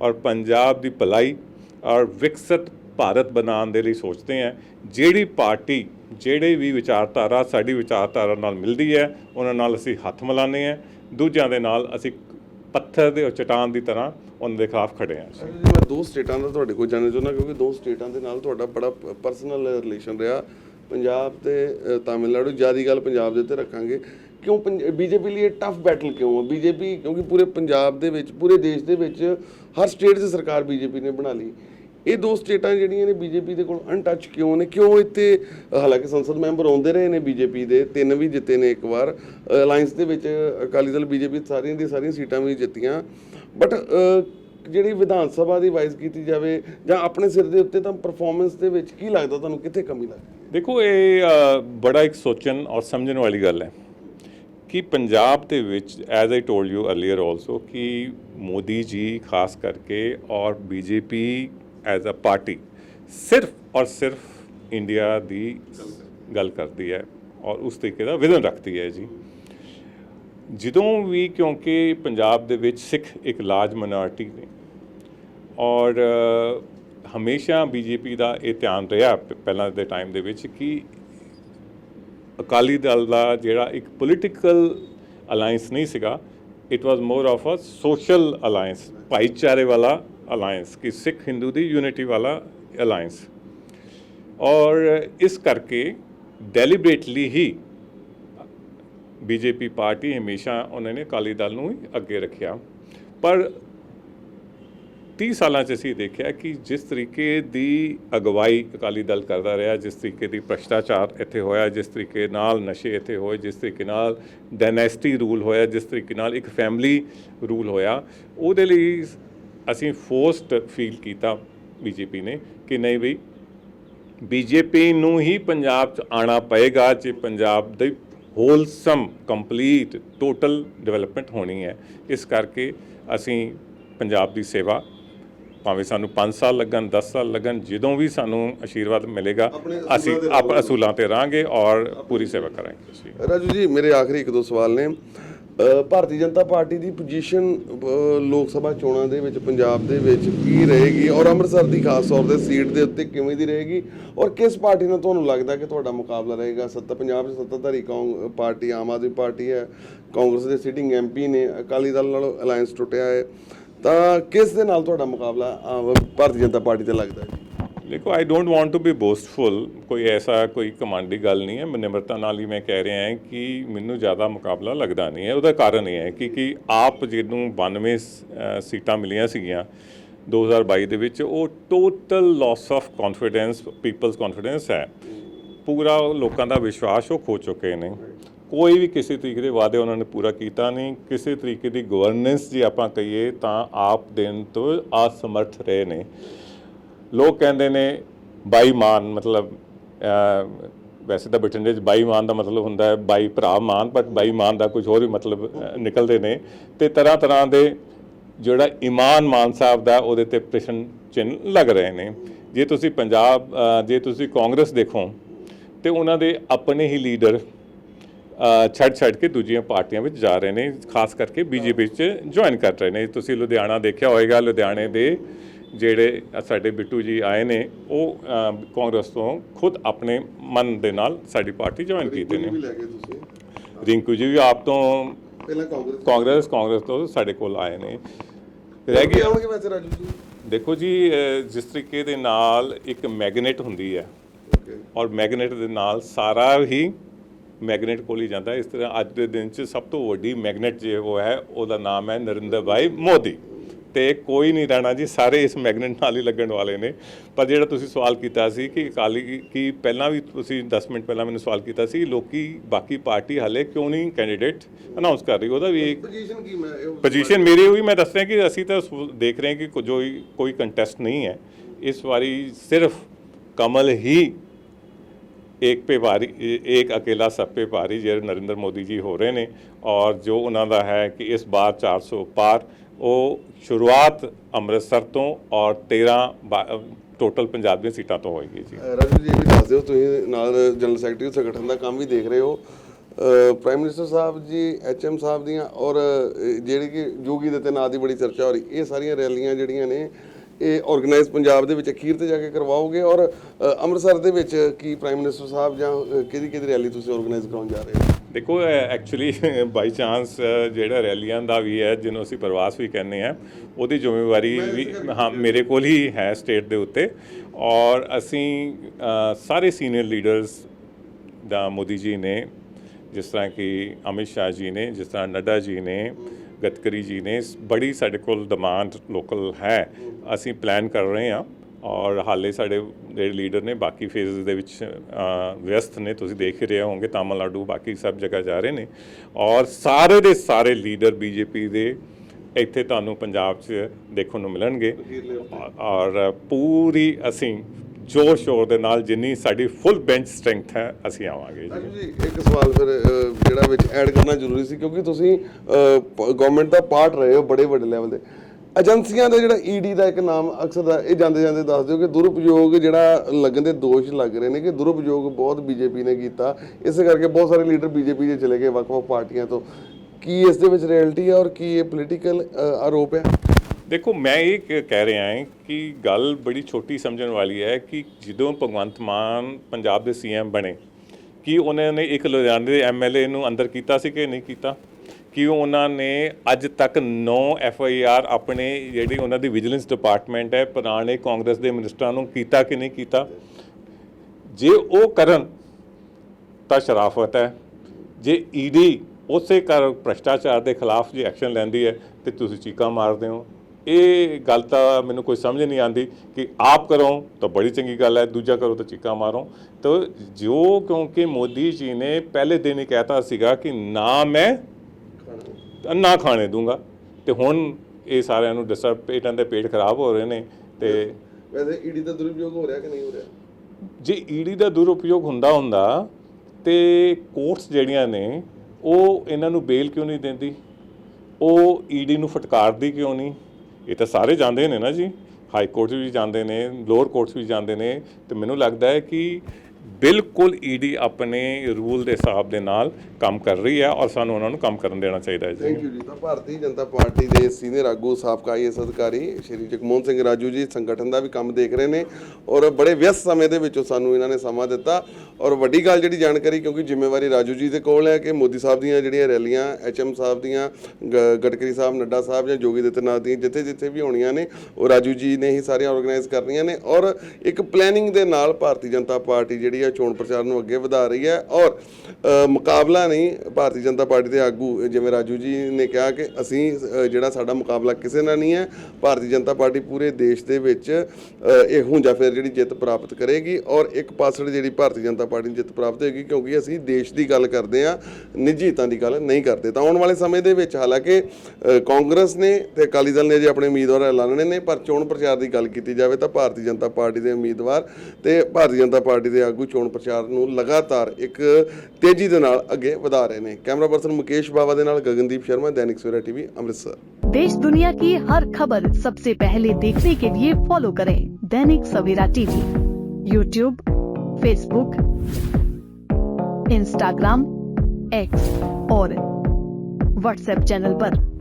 ਔਰ ਪੰਜਾਬ ਦੀ ਭਲਾਈ ਔਰ ਵਿਕਸਿਤ ਭਾਰਤ ਬਣਾਉਣ ਦੇ ਲਈ ਸੋਚਦੇ ਹਾਂ। ਜਿਹੜੀ ਪਾਰਟੀ, ਜਿਹੜੇ ਵੀ ਵਿਚਾਰਧਾਰਾ, ਸਾਡੀ ਵਿਚਾਰਧਾਰਾ ਨਾਲ ਮਿਲਦੀ ਹੈ, ਉਹਨਾਂ ਨਾਲ ਅਸੀਂ ਹੱਥ ਮਿਲਾਉਂਦੇ ਹਾਂ। ਦੂਜਿਆਂ ਦੇ ਨਾਲ ਅਸੀਂ ਪੱਥਰ ਦੇ ਔਰ ਚਟਾਨ ਦੀ ਤਰ੍ਹਾਂ ਉਹਨਾਂ ਦੇ ਖਿਲਾਫ ਖੜੇ ਹਾਂ। ਜੀ, ਮੈਂ ਦੋ ਸਟੇਟਾਂ ਦਾ ਤੁਹਾਡੇ ਕੋਲ ਜਾਣਨਾ ਚਾਹੁੰਦਾ, ਕਿਉਂਕਿ ਦੋ ਸਟੇਟਾਂ ਦੇ ਨਾਲ ਤੁਹਾਡਾ ਬੜਾ ਪਰਸਨਲ ਰਿਲੇਸ਼ਨ ਰਿਹਾ। ਪੰਜਾਬ ਤੇ ਤਾਮਿਲਨਾਡੂ, ਜ਼ਿਆਦਾ ਗੱਲ ਪੰਜਾਬ ਦੇ ਉੱਤੇ ਰੱਖਾਂਗੇ। ਕਿਉਂ ਬੀਜੇਪੀ ਲਈ ਇਹ ਟਫ ਬੈਟਲ ਕਿਉਂ ਹੈ ਬੀਜੇਪੀ ਕਿਉਂਕਿ ਪੂਰੇ ਪੰਜਾਬ ਦੇ ਵਿੱਚ, ਪੂਰੇ ਦੇਸ਼ ਦੇ ਵਿੱਚ ਹਰ ਸਟੇਟ 'ਚ ਸਰਕਾਰ ਬੀਜੇਪੀ ਨੇ ਬਣਾ ਲਈ। ਇਹ ਦੋ ਸਟੇਟਾਂ ਜਿਹੜੀਆਂ ਨੇ ਬੀਜੇਪੀ ਦੇ ਕੋਲ ਅਨਟੱਚ ਕਿਉਂ ਨੇ? ਕਿਉਂ ਇੱਥੇ, ਹਾਲਾਂਕਿ ਸੰਸਦ ਮੈਂਬਰ ਆਉਂਦੇ ਰਹੇ ਨੇ ਬੀਜੇਪੀ ਦੇ, ਤਿੰਨ ਵੀ ਜਿੱਤੇ ਨੇ ਇੱਕ ਵਾਰ। ਅਲਾਈਅੰਸ ਦੇ ਵਿੱਚ ਅਕਾਲੀ ਦਲ, ਬੀਜੇਪੀ ਸਾਰੀਆਂ ਦੀ ਸਾਰੀਆਂ ਸੀਟਾਂ ਵੀ ਜਿੱਤੀਆਂ। ਬਟ ਜਿਹੜੀ ਵਿਧਾਨ ਸਭਾ ਦੀ ਵਾਈਜ਼ ਕੀਤੀ ਜਾਵੇ ਜਾਂ ਆਪਣੇ ਸਿਰ ਦੇ ਉੱਤੇ ਤਾਂ ਪਰਫਾਰਮੈਂਸ ਦੇ ਵਿੱਚ ਕੀ ਲੱਗਦਾ? ਤੁਹਾਨੂੰ ਕਿੱਥੇ ਕਮੀ ਲੱਗਦੀ? ਦੇਖੋ, ਇਹ ਬੜਾ ਇੱਕ ਸੋਚਣ ਔਰ ਸਮਝਣ ਵਾਲੀ ਗੱਲ ਹੈ। ਕਿ ਪੰਜਾਬ ਦੇ ਵਿੱਚ as I told you earlier also ਕਿ ਮੋਦੀ ਜੀ ਖਾਸ ਕਰਕੇ ਔਰ ਬੀਜੇਪੀ ਐਜ਼ ਅ ਪਾਰਟੀ ਸਿਰਫ ਔਰ ਸਿਰਫ ਇੰਡੀਆ ਦੀ ਗੱਲ ਕਰਦੀ ਹੈ ਔਰ ਉਸ ਤਰੀਕੇ ਦਾ ਵਿਜ਼ਨ ਰੱਖਦੀ ਹੈ ਜੀ। ਜਦੋਂ ਵੀ ਕਿਉਂਕਿ ਪੰਜਾਬ ਦੇ ਵਿੱਚ ਸਿੱਖ ਇੱਕ ਲਾਰਜ ਮਿਨੋਰਿਟੀ ਨੇ ਔਰ ਅ, ਹਮੇਸ਼ਾ ਬੀਜੇਪੀ ਦਾ ਇਹ ਧਿਆਨ ਰਿਹਾ ਪਹਿਲਾਂ ਦੇ ਟਾਈਮ ਦੇ ਵਿੱਚ ਕਿ ਅਕਾਲੀ ਦਲ ਦਾ ਜਿਹੜਾ ਇੱਕ ਪੋਲੀਟੀਕਲ ਅਲਾਈਅੰਸ ਨਹੀਂ ਸੀਗਾ it was more of a social alliance ਭਾਈਚਾਰੇ ਵਾਲਾ ਅਲਾਈਅੰਸ ਕਿ ਸਿੱਖ ਹਿੰਦੂ ਦੀ ਯੂਨਿਟੀ ਵਾਲਾ ਅਲਾਈਅੰਸ ਔਰ ਇਸ ਕਰਕੇ ਡੈਲੀਬਰੇਟਲੀ ਹੀ ਬੀਜੇਪੀ ਪਾਰਟੀ ਹਮੇਸ਼ਾ ਉਹਨਾਂ ਨੇ ਅਕਾਲੀ ਦਲ ਨੂੰ ਹੀ ਅੱਗੇ ਰੱਖਿਆ। ਪਰ 30 ਸਾਲਾਂ 'ਚ ਅਸੀਂ ਦੇਖਿਆ ਕਿ ਜਿਸ ਤਰੀਕੇ ਦੀ ਅਗਵਾਈ ਅਕਾਲੀ ਦਲ ਕਰਦਾ ਰਿਹਾ, ਜਿਸ ਤਰੀਕੇ ਦੀ ਭ੍ਰਸ਼ਟਾਚਾਰ ਇੱਥੇ ਹੋਇਆ, ਜਿਸ ਤਰੀਕੇ ਨਾਲ ਨਸ਼ੇ ਇੱਥੇ ਹੋਏ, ਜਿਸ ਤਰੀਕੇ ਨਾਲ ਡਾਇਨੈਸਟੀ ਰੂਲ ਹੋਇਆ, ਜਿਸ ਤਰੀਕੇ ਨਾਲ ਇੱਕ ਫੈਮਿਲੀ ਰੂਲ ਹੋਇਆ, ਉਹਦੇ ਲਈ ਅਸੀਂ ਫੋਰਸਡ ਫੀਲ ਕੀਤਾ ਬੀਜੇਪੀ ਨੇ ਕਿ ਨਹੀਂ ਬਈ ਬੀਜੇਪੀ ਨੂੰ ਹੀ ਪੰਜਾਬ 'ਚ ਆਣਾ ਪਏਗਾ, ਜੇ ਪੰਜਾਬ ਦੇ ਹੋਲਸਮ ਕੰਪਲੀਟ ਟੋਟਲ ਡਿਵੈਲਪਮੈਂਟ ਹੋਣੀ ਹੈ। ਇਸ ਕਰਕੇ ਅਸੀਂ ਪੰਜਾਬ ਦੀ ਸੇਵਾ ਭਾਵੇਂ ਸਾਨੂੰ 5 ਸਾਲ ਲੱਗਣ 10 ਸਾਲ ਲੱਗਣ ਜਦੋਂ ਵੀ ਸਾਨੂੰ ਆਸ਼ੀਰਵਾਦ ਮਿਲੇਗਾ ਅਸੀਂ ਆਪ ਅਸੂਲਾਂ ਤੇ ਰਹਾਂਗੇ ਔਰ ਪੂਰੀ ਸੇਵਾ ਕਰਾਂਗੇ। ਰਾਜੂ ਜੀ ਮੇਰੇ ਆਖਰੀ ਇੱਕ ਦੋ ਸਵਾਲ ਨੇ। ਭਾਰਤੀ ਜਨਤਾ ਪਾਰਟੀ ਦੀ ਪੋਜੀਸ਼ਨ ਲੋਕ ਸਭਾ ਚੋਣਾਂ ਦੇ ਵਿੱਚ ਪੰਜਾਬ ਦੇ ਵਿੱਚ ਕੀ ਰਹੇਗੀ ਔਰ ਅੰਮ੍ਰਿਤਸਰ ਦੀ ਖਾਸ ਤੌਰ ਤੇ ਸੀਟ ਦੇ ਉੱਤੇ ਕਿਵੇਂ ਦੀ ਰਹੇਗੀ ਔਰ ਕਿਸ ਪਾਰਟੀ ਨਾਲ ਤੁਹਾਨੂੰ ਲੱਗਦਾ ਕਿ ਤੁਹਾਡਾ ਮੁਕਾਬਲਾ ਰਹੇਗਾ? ਸੱਤਾ ਪੰਜਾਬ 'ਚ ਸੱਤਾਧਾਰੀ ਪਾਰਟੀ ਆਮ ਆਦਮੀ ਪਾਰਟੀ ਹੈ ਕਾਂਗਰਸ ਦੇ ਸਿਟਿੰਗ ਐਮਪੀ ਨੇ ਅਕਾਲੀ ਦਲ ਨਾਲ ਅਲਾਈਅੰਸ ਟੁੱਟਿਆ ਹੈ। ਤਾਂ ਕਿਸ ਦੇ ਨਾਲ ਤੁਹਾਡਾ ਮੁਕਾਬਲਾ ਅ, ਭਾਰਤੀ ਜਨਤਾ ਪਾਰਟੀ ਤੇ ਲੱਗਦਾ ਹੈ ਦੇਖੋ I don't want to be boastful ਕੋਈ ਐਸਾ ਕੋਈ ਕਮਾਂਡੀ ਗੱਲ ਨਹੀਂ ਹੈ ਮੈਂ ਨਿਮਰਤਾ ਨਾਲ ਹੀ ਮੈਂ ਕਹਿ ਰਿਹਾ ਹਾਂ ਕਿ ਮੈਨੂੰ ਜ਼ਿਆਦਾ ਮੁਕਾਬਲਾ ਲੱਗਦਾ ਨਹੀਂ ਹੈ। ਉਹਦਾ ਕਾਰਨ ਇਹ ਹੈ ਕਿ ਕਿ ਆਪ ਜਿਹਨੂੰ 92 ਅ, ਸੀਟਾਂ ਮਿਲੀਆਂ ਸੀਗੀਆਂ 2022 ਦੇ ਵਿੱਚ ਉਹ total loss of confidence people's confidence ਹੈ। ਪੂਰਾ ਉਹ ਲੋਕਾਂ ਦਾ ਵਿਸ਼ਵਾਸ ਉਹ ਖੋ ਚੁੱਕੇ ਨੇ। ਕੋਈ ਵੀ ਕਿਸੇ ਤਰੀਕੇ ਦੇ ਵਾਅਦੇ ਉਹਨਾਂ ਨੇ ਪੂਰਾ ਕੀਤਾ ਨਹੀਂ, ਕਿਸੇ ਤਰੀਕੇ ਦੀ ਗਵਰਨੈਂਸ ਜੇ ਆਪਾਂ ਕਹੀਏ ਤਾਂ ਆਪ ਦੇਣ ਤੋਂ ਅਸਮਰਥ ਰਹੇ ਨੇ। ਲੋਕ ਕਹਿੰਦੇ ਨੇ ਬਾਈਮਾਨ ਮਤਲਬ ਵੈਸੇ ਤਾਂ ਬਠਿੰਡੇ 'ਚ ਬਾਈਮਾਨ ਦਾ ਮਤਲਬ ਹੁੰਦਾ ਹੈ, ਬਾਈ ਭਰਾ ਮਾਨ ਪਰ ਬਾਈਮਾਨ ਦਾ ਕੁਝ ਹੋਰ ਵੀ ਮਤਲਬ ਨਿਕਲਦੇ ਨੇ। ਤੇ ਤਰ੍ਹਾਂ ਤਰ੍ਹਾਂ ਦੇ ਜਿਹੜਾ ਇਮਾਨ ਮਾਨ ਸਾਹਿਬ ਦਾ ਉਹਦੇ ਤੇ ਪ੍ਰਸ਼ਨ ਚਿੰਨ੍ਹ ਲੱਗ ਰਹੇ ਨੇ। ਜੇ ਤੁਸੀਂ ਪੰਜਾਬ ਜੇ ਤੁਸੀਂ ਕਾਂਗਰਸ ਦੇਖੋ, ਤੇ ਉਹਨਾਂ ਦੇ ਆਪਣੇ ਹੀ ਲੀਡਰ ਛੱਡ ਛੱਡ ਕੇ ਦੂਜੀਆਂ ਪਾਰਟੀਆਂ ਵਿੱਚ ਜਾ ਰਹੇ ਨੇ ਖਾਸ ਕਰਕੇ ਬੀਜੇਪੀ 'ਚ ਜੁਆਇਨ ਕਰ ਰਹੇ ਨੇ। ਤੁਸੀਂ ਲੁਧਿਆਣਾ ਦੇਖਿਆ ਹੋਵੇਗਾ ਲੁਧਿਆਣੇ ਦੇ ਜਿਹੜੇ ਸਾਡੇ ਬਿੱਟੂ ਜੀ ਆਏ ਨੇ ਉਹ ਕਾਂਗਰਸ ਤੋਂ ਖੁਦ ਆਪਣੇ ਮਨ ਦੇ ਨਾਲ ਸਾਡੀ ਪਾਰਟੀ ਜੁਆਇਨ ਕੀਤੇ ਨੇ। ਗਏ ਰਿੰਕੂ ਜੀ ਵੀ ਆਪ ਤੋਂ ਪਹਿਲਾਂ ਕਾਂਗਰਸ ਕਾਂਗਰਸ ਕਾਂਗਰਸ ਤੋਂ ਸਾਡੇ ਕੋਲ ਆਏ ਨੇ। ਰਹਿ ਵੈਸੇ ਰਾਜੂ ਜੀ? ਦੇਖੋ ਜੀ ਜਿਸ ਤਰੀਕੇ ਦੇ ਨਾਲ ਇੱਕ ਮੈਗਨੇਟ ਹੁੰਦੀ ਹੈ ਔਰ ਮੈਗਨੇਟ ਦੇ ਨਾਲ ਸਾਰਾ ਹੀ ਮੈਗਨੇਟ ਕੋਲ ਹੀ ਜਾਂਦਾ। ਇਸ ਤਰ੍ਹਾਂ ਅੱਜ ਦੇ ਦਿਨ 'ਚ ਸਭ ਤੋਂ ਵੱਡੀ ਮੈਗਨੇਟ ਜੇ ਉਹ ਹੈ ਉਹਦਾ ਨਾਮ ਹੈ ਨਰਿੰਦਰ ਭਾਈ ਮੋਦੀ। ਤੇ ਕੋਈ ਨਹੀਂ ਰਹਿਣਾ ਜੀ ਸਾਰੇ ਇਸ ਮੈਗਨੇਟ ਨਾਲ ਹੀ ਲੱਗਣ ਵਾਲੇ ਨੇ। ਪਰ ਜਿਹੜਾ ਤੁਸੀਂ ਸਵਾਲ ਕੀਤਾ ਸੀ ਕਿ ਅਕਾਲੀ ਕੀ ਪਹਿਲਾਂ ਵੀ ਤੁਸੀਂ 10 ਮਿੰਟ ਪਹਿਲਾਂ ਮੈਨੂੰ ਸਵਾਲ ਕੀਤਾ ਸੀ ਲੋਕੀ ਬਾਕੀ ਪਾਰਟੀ ਹਾਲੇ ਕਿਉਂ ਨਹੀਂ ਕੈਂਡੀਡੇਟ ਅਨਾਉਂਸ ਕਰ ਰਹੀ? ਉਹਦਾ ਵੀ ਇੱਕ ਪੋਜੀਸ਼ਨ ਕੀ ਮੈਂ ਪੋਜੀਸ਼ਨ ਮੇਰੀ ਹੋਈ ਮੈਂ ਦੱਸ ਰਿਹਾ ਕਿ ਅਸੀਂ ਤਾਂ ਦੇਖ ਰਹੇ ਹਾਂ ਕਿ ਕੋਈ ਕੋਈ ਕੰਟੈਸਟ ਨਹੀਂ ਹੈ। ਇਸ ਵਾਰੀ ਸਿਰਫ ਕਮਲ ਹੀ ਇੱਕ ਪੇ ਭਾਰੀ ਇਹ- ਇੱਕ ਅਕੇਲਾ ਸਭ ਪੇ ਭਾਰੀ ਜਿਹੜੇ ਨਰਿੰਦਰ ਮੋਦੀ ਜੀ ਹੋ ਰਹੇ ਨੇ ਔਰ ਜੋ ਉਹਨਾਂ ਦਾ ਹੈ ਕਿ ਇਸ ਵਾਰ 400 ਪਾਰ, ਉਹ ਸ਼ੁਰੂਆਤ ਅੰਮ੍ਰਿਤਸਰ ਤੋਂ ਔਰ 13 ਟੋਟਲ ਪੰਜਾਬ ਦੀਆਂ ਸੀਟਾਂ ਤੋਂ ਹੋਏਗੀ ਜੀ। ਅਹ ਰਾਜੂ ਜੀ, ਇਹ ਵੀ ਦੱਸ ਦਿਓ ਤੁਸੀਂ ਨਾਲ ਜਨਰਲ ਸੈਕਟਰੀ ਸੰਗਠਨ ਦਾ ਕੰਮ ਵੀ ਦੇਖ ਰਹੇ ਹੋ। Prime minister Sahib ji HM ਸਾਹਿਬ ਦੀਆਂ ਔਰ ਜਿਹੜੀ ਕਿ ਜੋਗੀ ਦੇ ਤੇ ਨਾਂ ਦੀ ਬੜੀ ਚਰਚਾ ਹੋ ਰਹੀ, ਇਹ ਸਾਰੀਆਂ ਰੈਲੀਆਂ ਜਿਹੜੀਆਂ ਨੇ ਇਹ ਆਰਗੇਨਾਈਜ਼ ਪੰਜਾਬ ਦੇ ਵਿੱਚ ਅਖੀਰ ਤੇ ਜਾ ਕੇ ਕਰਵਾਓਗੇ ਔਰ ਅੰਮ੍ਰਿਤਸਰ ਦੇ ਵਿੱਚ ਕੀ ਪ੍ਰਾਈਮ ਮਿਨਿਸਟਰ ਸਾਹਿਬ ਜਾਂ ਕਿਹਦੀ ਕਿਹਦੀ ਰੈਲੀ ਤੁਸੀਂ ਆਰਗੇਨਾਈਜ਼ ਕਰਾਉਣ ਜਾ ਰਹੇ ਹੋ? ਦੇਖੋ ਐਕਚੁਅਲੀ ਬਾਈ ਚਾਂਸ ਜਿਹੜਾ ਰੈਲੀਆਂ ਦਾ ਵੀ ਹੈ ਜਿਹਨੂੰ ਅਸੀਂ ਪ੍ਰਵਾਸ ਵੀ ਕਹਿੰਦੇ ਆ ਉਹਦੀ ਜ਼ਿੰਮੇਵਾਰੀ ਵੀ ਹਾਂ ਮੇਰੇ ਕੋਲ ਹੀ ਹੈ ਸਟੇਟ ਦੇ ਉੱਤੇ ਔਰ ਅਸੀਂ ਸਾਰੇ ਸੀਨੀਅਰ ਲੀਡਰਸ ਦਾ ਮੋਦੀ ਜੀ ਨੇ ਜਿਸ ਤਰ੍ਹਾਂ ਕਿ ਅਮਿਤ ਸ਼ਾਹ ਜੀ ਨੇ ਜਿਸ ਤਰ੍ਹਾਂ ਨੱਡਾ ਜੀ ਨੇ ਗਤਕਰੀ ਜੀ ਨੇ। ਬੜੀ ਸਾਡੇ ਕੋਲ ਡਿਮਾਂਡ ਲੋਕਲ ਹੈ। ਅਸੀਂ ਪਲਾਨ ਕਰ ਰਹੇ ਹਾਂ ਔਰ ਹਾਲੇ ਸਾਡੇ ਜਿਹੜੇ ਲੀਡਰ ਨੇ ਬਾਕੀ ਫੇਜ਼ਸ ਦੇ ਵਿੱਚ ਵਿਅਸਤ ਨੇ। ਤੁਸੀਂ ਦੇਖ ਹੀ ਰਹੇ ਹੋਵੋਗੇ ਤਾਮਿਲਨਾਡੂ ਬਾਕੀ ਸਭ ਜਗ੍ਹਾ ਜਾ ਰਹੇ ਨੇ। ਔਰ ਸਾਰੇ ਦੇ ਸਾਰੇ ਲੀਡਰ ਬੀਜੇਪੀ ਦੇ ਇੱਥੇ ਤੁਹਾਨੂੰ ਪੰਜਾਬ 'ਚ ਦੇਖਣ ਨੂੰ ਮਿਲਣਗੇ। ਔਰ ਪੂਰੀ ਅਸੀਂ ਜ਼ੋਰ ਸ਼ੋਰ ਦੇ ਨਾਲ ਜਿੰਨੀ ਸਾਡੀ ਫੁੱਲ ਬੈਂਚ ਸਟਰੈਂਥ ਹੈ, ਅਸੀਂ ਆਵਾਂਗੇ ਜੀ। ਇੱਕ ਸਵਾਲ ਫਿਰ ਜਿਹੜਾ ਵਿੱਚ ਐਡ ਕਰਨਾ ਜ਼ਰੂਰੀ ਸੀ, ਕਿਉਂਕਿ ਤੁਸੀਂ ਗਵਰਨਮੈਂਟ ਦਾ ਪਾਰਟ ਰਹੇ ਹੋ ਬੜੇ ਵੱਡੇ ਲੈਵਲ ਦੇ। ਏਜੰਸੀਆਂ ਦਾ ਜਿਹੜਾ ਈਡੀ ਦਾ ਇੱਕ ਨਾਮ ਅਕਸਰ ਦਾ, ਇਹ ਜਾਂਦੇ ਜਾਂਦੇ ਦੱਸ ਦਿਓ ਕਿ ਦੁਰਉਪਯੋਗ ਜਿਹੜਾ ਲੱਗਣ ਦੇ ਦੋਸ਼ ਲੱਗ ਰਹੇ ਨੇ ਕਿ ਦੁਰਉਪਯੋਗ ਬਹੁਤ ਬੀਜੇਪੀ ਨੇ ਕੀਤਾ। ਇਸੇ ਕਰਕੇ ਬਹੁਤ ਸਾਰੇ ਲੀਡਰ ਬੀਜੇਪੀ ਦੇ ਚਲੇ ਗਏ ਵੱਖ-ਵੱਖ ਪਾਰਟੀਆਂ ਤੋਂ। ਕੀ ਇਸ ਦੇ ਵਿੱਚ ਰਿਐਲਿਟੀ ਹੈ ਔਰ ਕੀ ਇਹ ਪੋਲੀਟੀਕਲ ਆਰੋਪ ਹੈ ਦੇਖੋ, ਮੈਂ ਇਹ ਕ- ਕਹਿ ਰਿਹਾ ਹਾਂ ਕਿ ਗੱਲ ਬੜੀ ਛੋਟੀ ਸਮਝਣ ਵਾਲੀ ਹੈ ਕਿ ਜਦੋਂ ਭਗਵੰਤ ਮਾਨ ਪੰਜਾਬ ਦੇ ਸੀਐਮ ਬਣੇ, ਕਿ ਉਹਨਾਂ ਨੇ ਇੱਕ ਲੁਧਿਆਣੇ ਦੇ ਐਮਐਲਏ ਨੂੰ ਅੰਦਰ ਕੀਤਾ ਸੀ ਕਿ ਨਹੀਂ ਕੀਤਾ? ਕਿ ਉਹਨਾਂ ਨੇ ਅੱਜ ਤੱਕ 9 ਐਫ ਆਈ ਆਰ ਆਪਣੇ ਜਿਹੜੀ ਉਹਨਾਂ ਦੀ ਵਿਜੀਲੈਂਸ ਡਿਪਾਰਟਮੈਂਟ ਹੈ, ਪੁਰਾਣੇ ਕਾਂਗਰਸ ਦੇ ਮਿਨਿਸਟਰਾਂ ਨੂੰ ਕੀਤਾ ਕਿ ਨਹੀਂ ਕੀਤਾ? ਜੇ ਉਹ ਕਰਨ, ਤਾਂ ਸ਼ਰਾਫਤ ਹੈ। ਜੇ ਈਡੀ ਉਸੇ ਕਰ, ਭ੍ਰਸ਼ਟਾਚਾਰ ਦੇ ਖਿਲਾਫ ਜੇ ਐਕਸ਼ਨ ਲੈਂਦੀ ਹੈ, ਤੇ ਤੁਸੀਂ ਚੀਕਾਂ ਮਾਰਦੇ ਹੋ। ਇਹ ਗੱਲ ਤਾਂ ਮੈਨੂੰ ਕੋਈ ਸਮਝ ਨਹੀਂ ਆਂਦੀ ਕਿ ਆਪ ਕਰੋ ਤਾਂ ਬੜੀ ਚੰਗੀ ਗੱਲ ਹੈ ਦੂਜਾ ਕਰੋ ਤਾਂ ਚੀਕਾਂ ਮਾਰੋ। ਤਾਂ ਜੋ ਕਿਉਂਕਿ ਮੋਦੀ ਜੀ ਨੇ ਪਹਿਲੇ ਦਿਨ ਹੀ ਕਹਿਤਾ ਸੀਗਾ ਕਿ ਨਾ ਮੈਂ ਨਾ ਖਾਣੇ ਦੂੰਗਾ। ਤੇ ਹੁਣ ਇਹ ਸਾਰਿਆਂ ਨੂੰ ਡਿਸਟਰਬ ਪੇਟਾਂ ਦੇ ਪੇਟ ਖਰਾਬ ਹੋ ਰਹੇ ਨੇ ਤੇ ਵੈਸੇ ਈਡੀ ਦਾ ਦੁਰਉਪਯੋਗ ਹੋ ਰਿਹਾ ਕਿ ਨਹੀਂ ਹੋ ਰਿਹਾ? ਜੇ ਈਡੀ ਦਾ ਦੁਰਉਪਯੋਗ ਹੁੰਦਾ ਹੁੰਦਾ ਤੇ ਕੋਰਟਸ ਜਿਹੜੀਆਂ ਨੇ ਉਹ ਇਹਨਾਂ ਨੂੰ ਬੇਲ ਕਿਉਂ ਨਹੀਂ ਦਿੰਦੀ? ਉਹ ਈਡੀ ਨੂੰ ਫਟਕਾਰਦੀ ਕਿਉਂ ਨਹੀਂ? ਇਹ ਤਾਂ ਸਾਰੇ ਜਾਂਦੇ ਨੇ ਨਾ ਜੀ ਹਾਈ ਕੋਰਟ ਵੀ ਜਾਂਦੇ ਨੇ ਲੋਅਰ ਕੋਰਟਸ ਵੀ ਜਾਂਦੇ ਨੇ, ਤੇ ਮੈਨੂੰ ਲੱਗਦਾ ਹੈ ਕਿ ਬਿਲਕੁਲ ਈਡੀ ਆਪਣੇ ਰੂਲ ਦੇ ਹਿਸਾਬ ਦੇ ਨਾਲ ਕੰਮ ਕਰ ਰਹੀ ਹੈ ਔਰ ਸਾਨੂੰ ਉਹਨਾਂ ਨੂੰ ਕੰਮ ਕਰਨ ਦੇਣਾ ਚਾਹੀਦਾ ਹੈ ਥੈਂਕ ਯੂ ਜੀ। ਤਾਂ ਭਾਰਤੀ ਜਨਤਾ ਪਾਰਟੀ ਦੇ ਸੀਨੀਅਰ ਆਗੂ, ਸਾਬਕਾ ਆਈਐਸ ਅਧਿਕਾਰੀ ਸ਼੍ਰੀ ਜਗਮੋਹਨ ਸਿੰਘ ਰਾਜੂ ਜੀ ਸੰਗਠਨ ਦਾ ਵੀ ਕੰਮ ਦੇਖ ਰਹੇ ਨੇ ਔਰ ਬੜੇ ਵਿਅਸਤ ਸਮੇਂ ਦੇ ਵਿੱਚੋਂ ਸਾਨੂੰ ਇਹਨਾਂ ਨੇ ਸਮਾਂ ਦਿੱਤਾ ਔਰ ਵੱਡੀ ਗੱਲ ਜਿਹੜੀ ਜਾਣਕਾਰੀ ਕਿਉਂਕਿ ਜ਼ਿੰਮੇਵਾਰੀ ਰਾਜੂ ਜੀ ਦੇ ਕੋਲ ਹੈ ਕਿ ਮੋਦੀ ਸਾਹਿਬ ਦੀਆਂ ਜਿਹੜੀਆਂ ਰੈਲੀਆਂ ਐਚਐਮ ਸਾਹਿਬ ਦੀਆਂ, ਗ- ਗਡਕਰੀ ਸਾਹਿਬ, ਨੱਡਾ ਸਾਹਿਬ ਜਾਂ ਜੋਗੀ ਦਿੱਤਨਾਥ ਦੀਆਂ ਜਿੱਥੇ ਜਿੱਥੇ ਵੀ ਹੋਣੀਆਂ ਨੇ, ਉਹ ਰਾਜੂ ਜੀ ਨੇ ਹੀ ਸਾਰੀਆਂ ਆਰਗੇਨਾਈਜ਼ ਕਰਨੀਆਂ ਨੇ ਔਰ ਇੱਕ ਪਲੈਨਿੰਗ ਦੇ ਨਾਲ ਭਾਰਤੀ ਜਨਤਾ ਪਾਰਟੀ ਜਿਹੜੀ ਹੈ ਚੋਣ ਪ੍ਰਚਾਰ ਨੂੰ ਅੱਗੇ ਵਧਾ ਰਹੀ ਹੈ ਔਰ ਮੁਕਾਬਲਾ ਨਹੀਂ ਭਾਰਤੀ ਜਨਤਾ ਪਾਰਟੀ ਦੇ ਆਗੂ ਜਿਵੇਂ ਰਾਜੂ ਜੀ ਨੇ ਕਿਹਾ ਕਿ ਅਸੀਂ ਜਿਹੜਾ ਸਾਡਾ ਮੁਕਾਬਲਾ ਕਿਸੇ ਨਾਲ ਨਹੀਂ ਹੈ ਭਾਰਤੀ ਜਨਤਾ ਪਾਰਟੀ ਪੂਰੇ ਦੇਸ਼ ਦੇ ਵਿੱਚ ਅ, ਇਹ ਹੁੰਜਾ ਫਿਰ ਜਿਹੜੀ ਜਿੱਤ ਪ੍ਰਾਪਤ ਕਰੇਗੀ ਔਰ ਇੱਕ ਪਾਸੜ ਜਿਹੜੀ ਭਾਰਤੀ ਜਨਤਾ ਪਾਰਟੀ ਨੂੰ ਜਿੱਤ ਪ੍ਰਾਪਤ ਹੋਏਗੀ ਕਿਉਂਕਿ ਅਸੀਂ ਦੇਸ਼ ਦੀ ਗੱਲ ਕਰਦੇ ਹਾਂ ਨਿੱਜੀ ਹਿੱਤਾਂ ਦੀ ਗੱਲ ਨਹੀਂ ਕਰਦੇ। ਤਾਂ ਆਉਣ ਵਾਲੇ ਸਮੇਂ ਦੇ ਵਿੱਚ ਹਾਲਾਂਕਿ ਕਾਂਗਰਸ ਨੇ ਤੇ ਅਕਾਲੀ ਦਲ ਨੇ ਜੇ ਆਪਣੇ ਉਮੀਦਵਾਰ ਐਲਾਨਣੇ ਨੇ ਪਰ ਚੋਣ ਪ੍ਰਚਾਰ ਦੀ ਗੱਲ ਕੀਤੀ ਜਾਵੇ ਤਾਂ ਭਾਰਤੀ ਜਨਤਾ ਪਾਰਟੀ ਦੇ ਉਮੀਦਵਾਰ ਤੇ ਭਾਰਤੀ ਜਨਤਾ ਪਾਰਟੀ ਦੇ ਆਗੂ ਚੋਣ ਪ੍ਰਚਾਰ ਨੂੰ ਲਗਾਤਾਰ ਇੱਕ ਤੇਜ਼ੀ ਦੇ ਨਾਲ ਅੱਗੇ ਵਧਾ ਰਹੇ ਨੇ ਕੈਮਰਾ ਪਰਸਨ ਮੁਕੇਸ਼ ਬਾਵਾ ਦੇ ਨਾਲ ਗਗਨਦੀਪ ਸ਼ਰਮਾ ਦੈਨਿਕ ਸਵੇਰਾ ਟੀਵੀ ਅੰਮ੍ਰਿਤਸਰ देश दुनिया की हर खबर सबसे पहले देखने के लिए फॉलो करें Dainik Savera TV YouTube Facebook Instagram X और व्हाट्सएप चैनल पर।